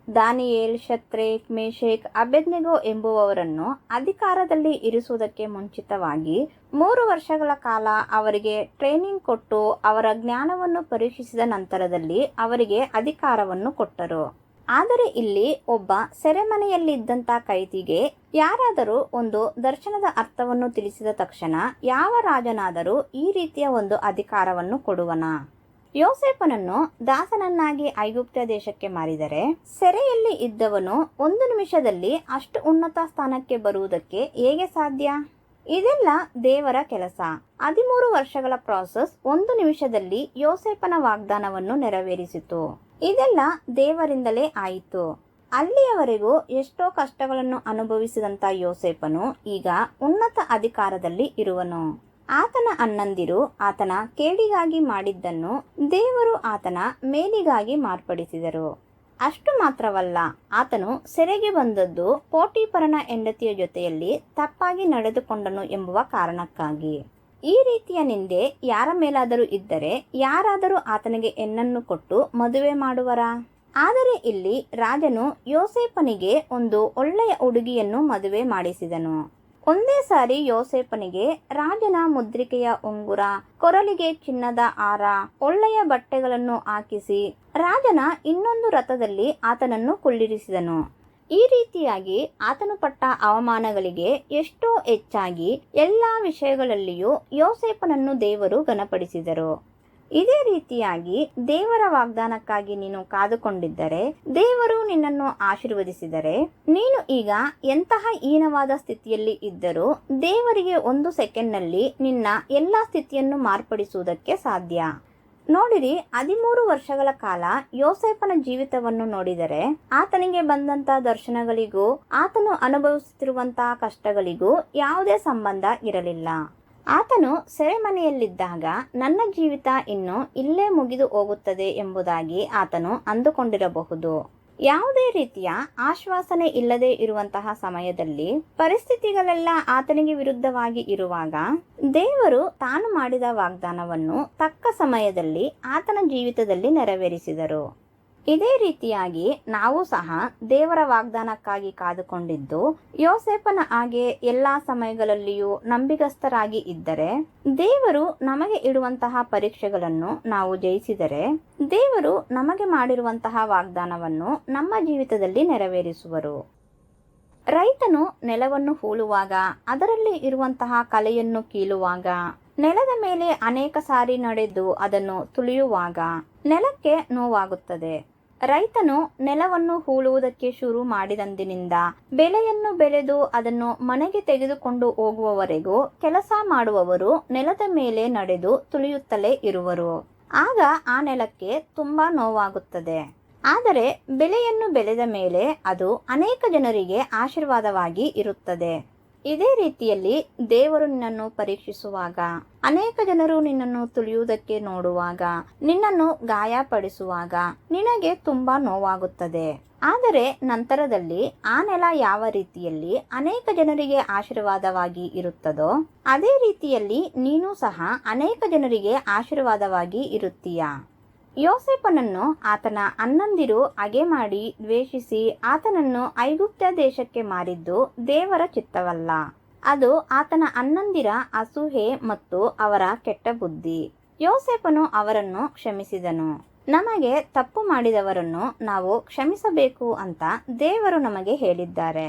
ದಾನಿಯೇಲ್, ಶತ್ರೇಕ್ ಮೇಷೇಕ್ ಅಬೆದ್ನೆಗೋ ಎಂಬುವವರನ್ನು ಅಧಿಕಾರದಲ್ಲಿ ಇರಿಸುವುದಕ್ಕೆ ಮುಂಚಿತವಾಗಿ ಮೂರು ವರ್ಷಗಳ ಕಾಲ ಅವರಿಗೆ ಟ್ರೈನಿಂಗ್ ಕೊಟ್ಟು ಅವರ ಜ್ಞಾನವನ್ನು ಪರೀಕ್ಷಿಸಿದ ನಂತರದಲ್ಲಿ ಅವರಿಗೆ ಅಧಿಕಾರವನ್ನು ಕೊಟ್ಟರು. ಆದರೆ ಇಲ್ಲಿ ಒಬ್ಬ ಸೆರೆಮನೆಯಲ್ಲಿದ್ದಂಥ ಕೈದಿಗೆ ಯಾರಾದರೂ ಒಂದು ದರ್ಶನದ ಅರ್ಥವನ್ನು ತಿಳಿಸಿದ ತಕ್ಷಣ ಯಾವ ರಾಜನಾದರೂ ಈ ರೀತಿಯ ಒಂದು ಅಧಿಕಾರವನ್ನು ಕೊಡುವನ? ಯೋಸೇಫನನ್ನು ದಾಸನನ್ನಾಗಿ ಐಗುಪ್ತ ದೇಶಕ್ಕೆ ಮಾರಿದರೆ ಸೆರೆಯಲ್ಲಿ ಇದ್ದವನು ಒಂದು ನಿಮಿಷದಲ್ಲಿ ಅಷ್ಟು ಉನ್ನತ ಸ್ಥಾನಕ್ಕೆ ಬರುವುದಕ್ಕೆ ಹೇಗೆ ಸಾಧ್ಯ? ಇದೆಲ್ಲ ದೇವರ ಕೆಲಸ. ಹದಿಮೂರು ವರ್ಷಗಳ ಪ್ರಾಸೆಸ್ ಒಂದು ನಿಮಿಷದಲ್ಲಿ ಯೋಸೇಫನ ವಾಗ್ದಾನವನ್ನು ನೆರವೇರಿಸಿತು. ಇದೆಲ್ಲ ದೇವರಿಂದಲೇ ಆಯಿತು. ಅಲ್ಲಿಯವರೆಗೂ ಎಷ್ಟೋ ಕಷ್ಟಗಳನ್ನು ಅನುಭವಿಸಿದಂಥ ಯೋಸೇಫನು ಈಗ ಉನ್ನತ ಅಧಿಕಾರದಲ್ಲಿ ಇರುವನು. ಆತನ ಅಣ್ಣಂದಿರು ಆತನ ಕೇಡಿಗಾಗಿ ಮಾಡಿದ್ದನ್ನು ದೇವರು ಆತನ ಮೇಲಿಗಾಗಿ ಮಾರ್ಪಡಿಸಿದರು. ಅಷ್ಟು ಮಾತ್ರವಲ್ಲ, ಆತನು ಸೆರೆಗೆ ಬಂದದ್ದು ಪೋಟಿಪರನ ಹೆಂಡತಿಯ ಜೊತೆಯಲ್ಲಿ ತಪ್ಪಾಗಿ ನಡೆದುಕೊಂಡನು ಎಂಬುವ ಕಾರಣಕ್ಕಾಗಿ. ಈ ರೀತಿಯ ನಿಂದೆ ಯಾರ ಮೇಲಾದರೂ ಇದ್ದರೆ ಯಾರಾದರೂ ಆತನಿಗೆ ಹೆಣ್ಣನ್ನು ಕೊಟ್ಟು ಮದುವೆ ಮಾಡುವರ? ಆದರೆ ಇಲ್ಲಿ ರಾಜನು ಯೋಸೇಪನಿಗೆ ಒಂದು ಒಳ್ಳೆಯ ಹುಡುಗಿಯನ್ನು ಮದುವೆ ಮಾಡಿಸಿದನು. ಒಂದೇ ಸಾರಿ ಯೋಸೇಪನಿಗೆ ರಾಜನ ಮುದ್ರಿಕೆಯ ಉಂಗುರ, ಕೊರಳಿಗೆ ಚಿನ್ನದ ಆರ, ಒಳ್ಳೆಯ ಬಟ್ಟೆಗಳನ್ನು ಹಾಕಿಸಿ ರಾಜನ ಇನ್ನೊಂದು ರಥದಲ್ಲಿ ಆತನನ್ನು ಕುಳ್ಳಿರಿಸಿದನು. ಈ ರೀತಿಯಾಗಿ ಆತನು ಪಟ್ಟ ಅವಮಾನಗಳಿಗೆ ಎಷ್ಟೋ ಹೆಚ್ಚಾಗಿ ಎಲ್ಲ ವಿಷಯಗಳಲ್ಲಿಯೂ ಯೋಸೇಪನನ್ನು ದೇವರು ಘನಪಡಿಸಿದರು. ಇದೇ ರೀತಿಯಾಗಿ ದೇವರ ವಾಗ್ದಾನಕ್ಕಾಗಿ ನೀನು ಕಾದುಕೊಂಡಿದ್ದರೆ, ದೇವರು ನಿನ್ನನ್ನು ಆಶೀರ್ವದಿಸಿದರೆ, ನೀನು ಈಗ ಎಂತಹ ಹೀನವಾದ ಸ್ಥಿತಿಯಲ್ಲಿ ಇದ್ದರೂ ದೇವರಿಗೆ ಒಂದು ಸೆಕೆಂಡ್ನಲ್ಲಿ ನಿನ್ನ ಎಲ್ಲ ಸ್ಥಿತಿಯನ್ನು ಮಾರ್ಪಡಿಸುವುದಕ್ಕೆ ಸಾಧ್ಯ. ನೋಡಿರಿ, ಹದಿಮೂರು ವರ್ಷಗಳ ಕಾಲ ಯೋಸೇಫನ ಜೀವಿತವನ್ನು ನೋಡಿದರೆ, ಆತನಿಗೆ ಬಂದಂತ ದರ್ಶನಗಳಿಗೂ, ಆತನು ಅನುಭವಿಸುತ್ತಿರುವಂತಹ ಕಷ್ಟಗಳಿಗೂ ಯಾವುದೇ ಸಂಬಂಧ ಇರಲಿಲ್ಲ. ಆತನು ಸೆರೆಮನೆಯಲ್ಲಿದ್ದಾಗ ನನ್ನ ಜೀವಿತ ಇನ್ನು ಇಲ್ಲೇ ಮುಗಿದು ಹೋಗುತ್ತದೆ ಎಂಬುದಾಗಿ ಆತನು ಅಂದುಕೊಂಡಿರಬಹುದು. ಯಾವುದೇ ರೀತಿಯ ಆಶ್ವಾಸನೆ ಇಲ್ಲದೆ ಇರುವಂತಹ ಸಮಯದಲ್ಲಿ ಪರಿಸ್ಥಿತಿಗಳೆಲ್ಲ ಆತನಿಗೆ ವಿರುದ್ಧವಾಗಿ ಇರುವಾಗ ದೇವರು ತಾನು ಮಾಡಿದ ವಾಗ್ದಾನವನ್ನು ತಕ್ಕ ಸಮಯದಲ್ಲಿ ಆತನ ಜೀವಿತದಲ್ಲಿ ನೆರವೇರಿಸಿದರು. ಇದೇ ರೀತಿಯಾಗಿ ನಾವು ಸಹ ದೇವರ ವಾಗ್ದಾನಕ್ಕಾಗಿ ಕಾದುಕೊಂಡಿದ್ದು ಯೋಸೇಪನ ಹಾಗೆ ಎಲ್ಲಾ ಸಮಯಗಳಲ್ಲಿಯೂ ನಂಬಿಗಸ್ತರಾಗಿ ಇದ್ದರೆ, ದೇವರು ನಮಗೆ ಇಡುವಂತಹ ಪರೀಕ್ಷೆಗಳನ್ನು ನಾವು ಜಯಿಸಿದರೆ, ದೇವರು ನಮಗೆ ಮಾಡಿರುವಂತಹ ವಾಗ್ದಾನವನ್ನು ನಮ್ಮ ಜೀವಿತದಲ್ಲಿ ನೆರವೇರಿಸುವರು. ರೈತನು ನೆಲವನ್ನು ಹೂಳುವಾಗ, ಅದರಲ್ಲಿ ಇರುವಂತಹ ಕಲೆಯನ್ನು ಕೀಳುವಾಗ, ನೆಲದ ಮೇಲೆ ಅನೇಕ ಸಾರಿ ನಡೆದು ಅದನ್ನು ತುಳಿಯುವಾಗ, ನೆಲಕ್ಕೆ ನೋವಾಗುತ್ತದೆ. ರೈತನು ನೆಲವನ್ನು ಹೂಳುವುದಕ್ಕೆ ಶುರು ಮಾಡಿದಂದಿನಿಂದ ಬೆಳೆಯನ್ನು ಬೆಳೆದು ಅದನ್ನು ಮನೆಗೆ ತೆಗೆದುಕೊಂಡು ಹೋಗುವವರೆಗೂ ಕೆಲಸ ಮಾಡುವವರು ನೆಲದ ಮೇಲೆ ನಡೆದು ತುಳಿಯುತ್ತಲೇ ಇರುವರು. ಆಗ ಆ ನೆಲಕ್ಕೆ ತುಂಬಾ ನೋವಾಗುತ್ತದೆ. ಆದರೆ ಬೆಳೆಯನ್ನು ಬೆಳೆದ ಮೇಲೆ ಅದು ಅನೇಕ ಜನರಿಗೆ ಆಶೀರ್ವಾದವಾಗಿ ಇರುತ್ತದೆ. ಇದೇ ರೀತಿಯಲ್ಲಿ ದೇವರು ನಿನ್ನನ್ನು ಪರೀಕ್ಷಿಸುವಾಗ, ಅನೇಕ ಜನರು ನಿನ್ನನ್ನು ತುಳಿಯುವುದಕ್ಕೆ ನೋಡುವಾಗ, ನಿನ್ನನ್ನು ಗಾಯಪಡಿಸುವಾಗ ನಿನಗೆ ತುಂಬಾ ನೋವಾಗುತ್ತದೆ. ಆದರೆ ನಂತರದಲ್ಲಿ ಆ ನೆಲ ಯಾವ ರೀತಿಯಲ್ಲಿ ಅನೇಕ ಜನರಿಗೆ ಆಶೀರ್ವಾದವಾಗಿ ಇರುತ್ತದೋ, ಅದೇ ರೀತಿಯಲ್ಲಿ ನೀನು ಸಹ ಅನೇಕ ಜನರಿಗೆ ಆಶೀರ್ವಾದವಾಗಿ ಇರುತ್ತೀಯ? ಯೋಸೆಫನನ್ನು ಆತನ ಅಣ್ಣಂದಿರು ಅಗೆ ಮಾಡಿ ದ್ವೇಷಿಸಿ ಆತನನ್ನು ಐಗುಪ್ತ ದೇಶಕ್ಕೆ ಮಾರಿದ್ದು ದೇವರ ಚಿತ್ತವಲ್ಲ. ಅದು ಆತನ ಅಣ್ಣಂದಿರ ಅಸೂಹೆ ಮತ್ತು ಅವರ ಕೆಟ್ಟ ಬುದ್ಧಿ. ಯೋಸೇಪನು ಅವರನ್ನು ಕ್ಷಮಿಸಿದನು. ನಮಗೆ ತಪ್ಪು ಮಾಡಿದವರನ್ನು ನಾವು ಕ್ಷಮಿಸಬೇಕು ಅಂತ ದೇವರು ನಮಗೆ ಹೇಳಿದ್ದಾರೆ.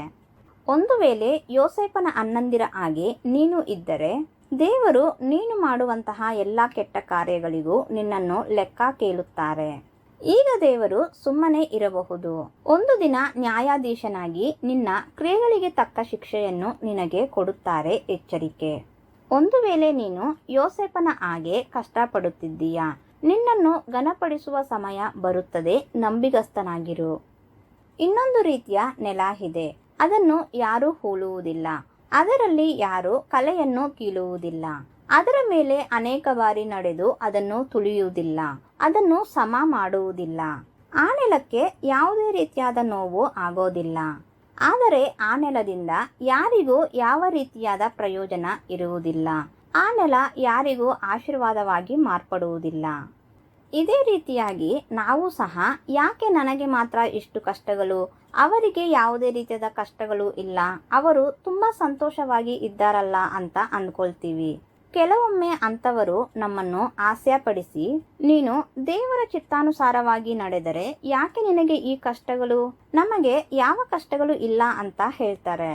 ಒಂದು ವೇಳೆ ಯೋಸೇಫನ ಅಣ್ಣಂದಿರ ಆಗಿ ನೀನು ಇದ್ದರೆ ದೇವರು ನೀನು ಮಾಡುವಂತಹ ಎಲ್ಲ ಕೆಟ್ಟ ಕಾರ್ಯಗಳಿಗೂ ನಿನ್ನನ್ನು ಲೆಕ್ಕ ಕೇಳುತ್ತಾರೆ. ಈಗ ದೇವರು ಸುಮ್ಮನೆ ಇರಬಹುದು. ಒಂದು ದಿನ ನ್ಯಾಯಾಧೀಶನಾಗಿ ನಿನ್ನ ಕ್ರಿಯೆಗಳಿಗೆ ತಕ್ಕ ಶಿಕ್ಷೆಯನ್ನು ನಿನಗೆ ಕೊಡುತ್ತಾರೆ ಎಚ್ಚರಿಕೆ. ಒಂದು ವೇಳೆ ನೀನು ಯೋಸೆಫನ ಹಾಗೆ ಕಷ್ಟಪಡುತ್ತಿದ್ದೀಯಾ? ನಿನ್ನನ್ನು ಘನಪಡಿಸುವ ಸಮಯ ಬರುತ್ತದೆ, ನಂಬಿಗಸ್ತನಾಗಿರು. ಇನ್ನೊಂದು ರೀತಿಯ ನೆಲ ಇದೆ. ಅದನ್ನು ಯಾರೂ ಹೂಳುವುದಿಲ್ಲ. ಅದರಲ್ಲಿ ಯಾರು ಕಲೆಯನ್ನು ಕೀಳುವುದಿಲ್ಲ. ಅದರ ಮೇಲೆ ಅನೇಕ ಬಾರಿ ನಡೆದು ಅದನ್ನು ತುಳಿಯುವುದಿಲ್ಲ. ಅದನ್ನು ಸಮ ಮಾಡುವುದಿಲ್ಲ. ಆ ನೆಲಕ್ಕೆ ಯಾವುದೇ ರೀತಿಯಾದ ನೋವು ಆಗೋದಿಲ್ಲ. ಆದರೆ ಆ ನೆಲದಿಂದ ಯಾರಿಗೂ ಯಾವ ರೀತಿಯಾದ ಪ್ರಯೋಜನ ಇರುವುದಿಲ್ಲ. ಆ ನೆಲ ಯಾರಿಗೂ ಆಶೀರ್ವಾದವಾಗಿ ಮಾರ್ಪಡುವುದಿಲ್ಲ. ಇದೇ ರೀತಿಯಾಗಿ ನಾವು ಸಹ ಯಾಕೆ ನನಗೆ ಮಾತ್ರ ಇಷ್ಟು ಕಷ್ಟಗಳು? ಅವರಿಗೆ ಯಾವುದೇ ರೀತಿಯಾದ ಕಷ್ಟಗಳು ಇಲ್ಲ. ಅವರು ತುಂಬ ಸಂತೋಷವಾಗಿ ಇದ್ದಾರಲ್ಲ ಅಂತ ಅಂದ್ಕೊಳ್ತೀವಿ. ಕೆಲವೊಮ್ಮೆ ಅಂಥವರು ನಮ್ಮನ್ನು ಹಾಸ್ಯಪಡಿಸಿ ನೀನು ದೇವರ ಚಿತ್ತಾನುಸಾರವಾಗಿ ನಡೆದರೆ ಯಾಕೆ ನಿನಗೆ ಈ ಕಷ್ಟಗಳು? ನಮಗೆ ಯಾವ ಕಷ್ಟಗಳು ಇಲ್ಲ ಅಂತ ಹೇಳ್ತಾರೆ.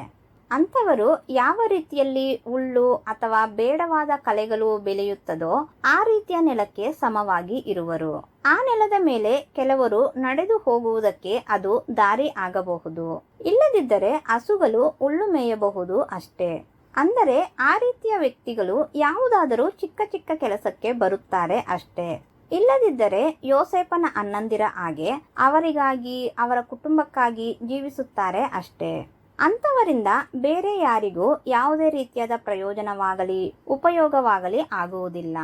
ಅಂಥವರು ಯಾವ ರೀತಿಯಲ್ಲಿ ಹುಲ್ಲು ಅಥವಾ ಬೇಡವಾದ ಕಲೆಗಳು ಬೆಳೆಯುತ್ತದೋ ಆ ರೀತಿಯ ನೆಲಕ್ಕೆ ಸಮವಾಗಿ ಇರುವರು. ಆ ನೆಲದ ಮೇಲೆ ಕೆಲವರು ನಡೆದು ಹೋಗುವುದಕ್ಕೆ ಅದು ದಾರಿ ಆಗಬಹುದು. ಇಲ್ಲದಿದ್ದರೆ ಹಸುಗಳು ಹುಲ್ಲು ಮೇಯಬಹುದು ಅಷ್ಟೇ. ಅಂದರೆ ಆ ರೀತಿಯ ವ್ಯಕ್ತಿಗಳು ಯಾವುದಾದರೂ ಚಿಕ್ಕ ಚಿಕ್ಕ ಕೆಲಸಕ್ಕೆ ಬರುತ್ತಾರೆ ಅಷ್ಟೇ. ಇಲ್ಲದಿದ್ದರೆ ಯೋಸೇಪನ ಅನ್ನಂದಿರ ಹಾಗೆ ಅವರಿಗಾಗಿ, ಅವರ ಕುಟುಂಬಕ್ಕಾಗಿ ಜೀವಿಸುತ್ತಾರೆ ಅಷ್ಟೇ. ಅಂಥವರಿಂದ ಬೇರೆ ಯಾರಿಗೂ ಯಾವುದೇ ರೀತಿಯಾದ ಪ್ರಯೋಜನವಾಗಲಿ, ಉಪಯೋಗವಾಗಲಿ ಆಗುವುದಿಲ್ಲ.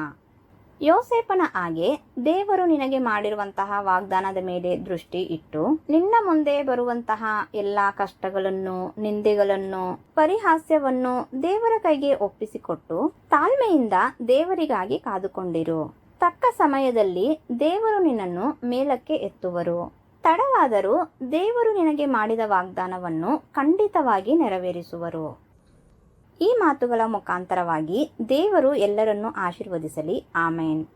ಯೋಸೇಪನ ಹಾಗೆ ದೇವರು ನಿನಗೆ ಮಾಡಿರುವಂತಹ ವಾಗ್ದಾನದ ಮೇಲೆ ದೃಷ್ಟಿ ಇಟ್ಟು, ನಿನ್ನ ಮುಂದೆ ಬರುವಂತಹ ಎಲ್ಲ ಕಷ್ಟಗಳನ್ನು, ನಿಂದೆಗಳನ್ನು, ಪರಿಹಾಸ್ಯವನ್ನು ದೇವರ ಕೈಗೆ ಒಪ್ಪಿಸಿಕೊಟ್ಟು ತಾಳ್ಮೆಯಿಂದ ದೇವರಿಗಾಗಿ ಕಾದುಕೊಂಡಿರು. ತಕ್ಕ ಸಮಯದಲ್ಲಿ ದೇವರು ನಿನ್ನನ್ನು ಮೇಲಕ್ಕೆ ಎತ್ತುವರು. ತಡವಾದರೂ ದೇವರು ನಿನಗೆ ಮಾಡಿದ ವಾಗ್ದಾನವನ್ನು ಖಂಡಿತವಾಗಿ ನೆರವೇರಿಸುವರು. ಈ ಮಾತುಗಳ ಮುಖಾಂತರವಾಗಿ ದೇವರು ಎಲ್ಲರನ್ನೂ ಆಶೀರ್ವದಿಸಲಿ. ಆಮೇನ್.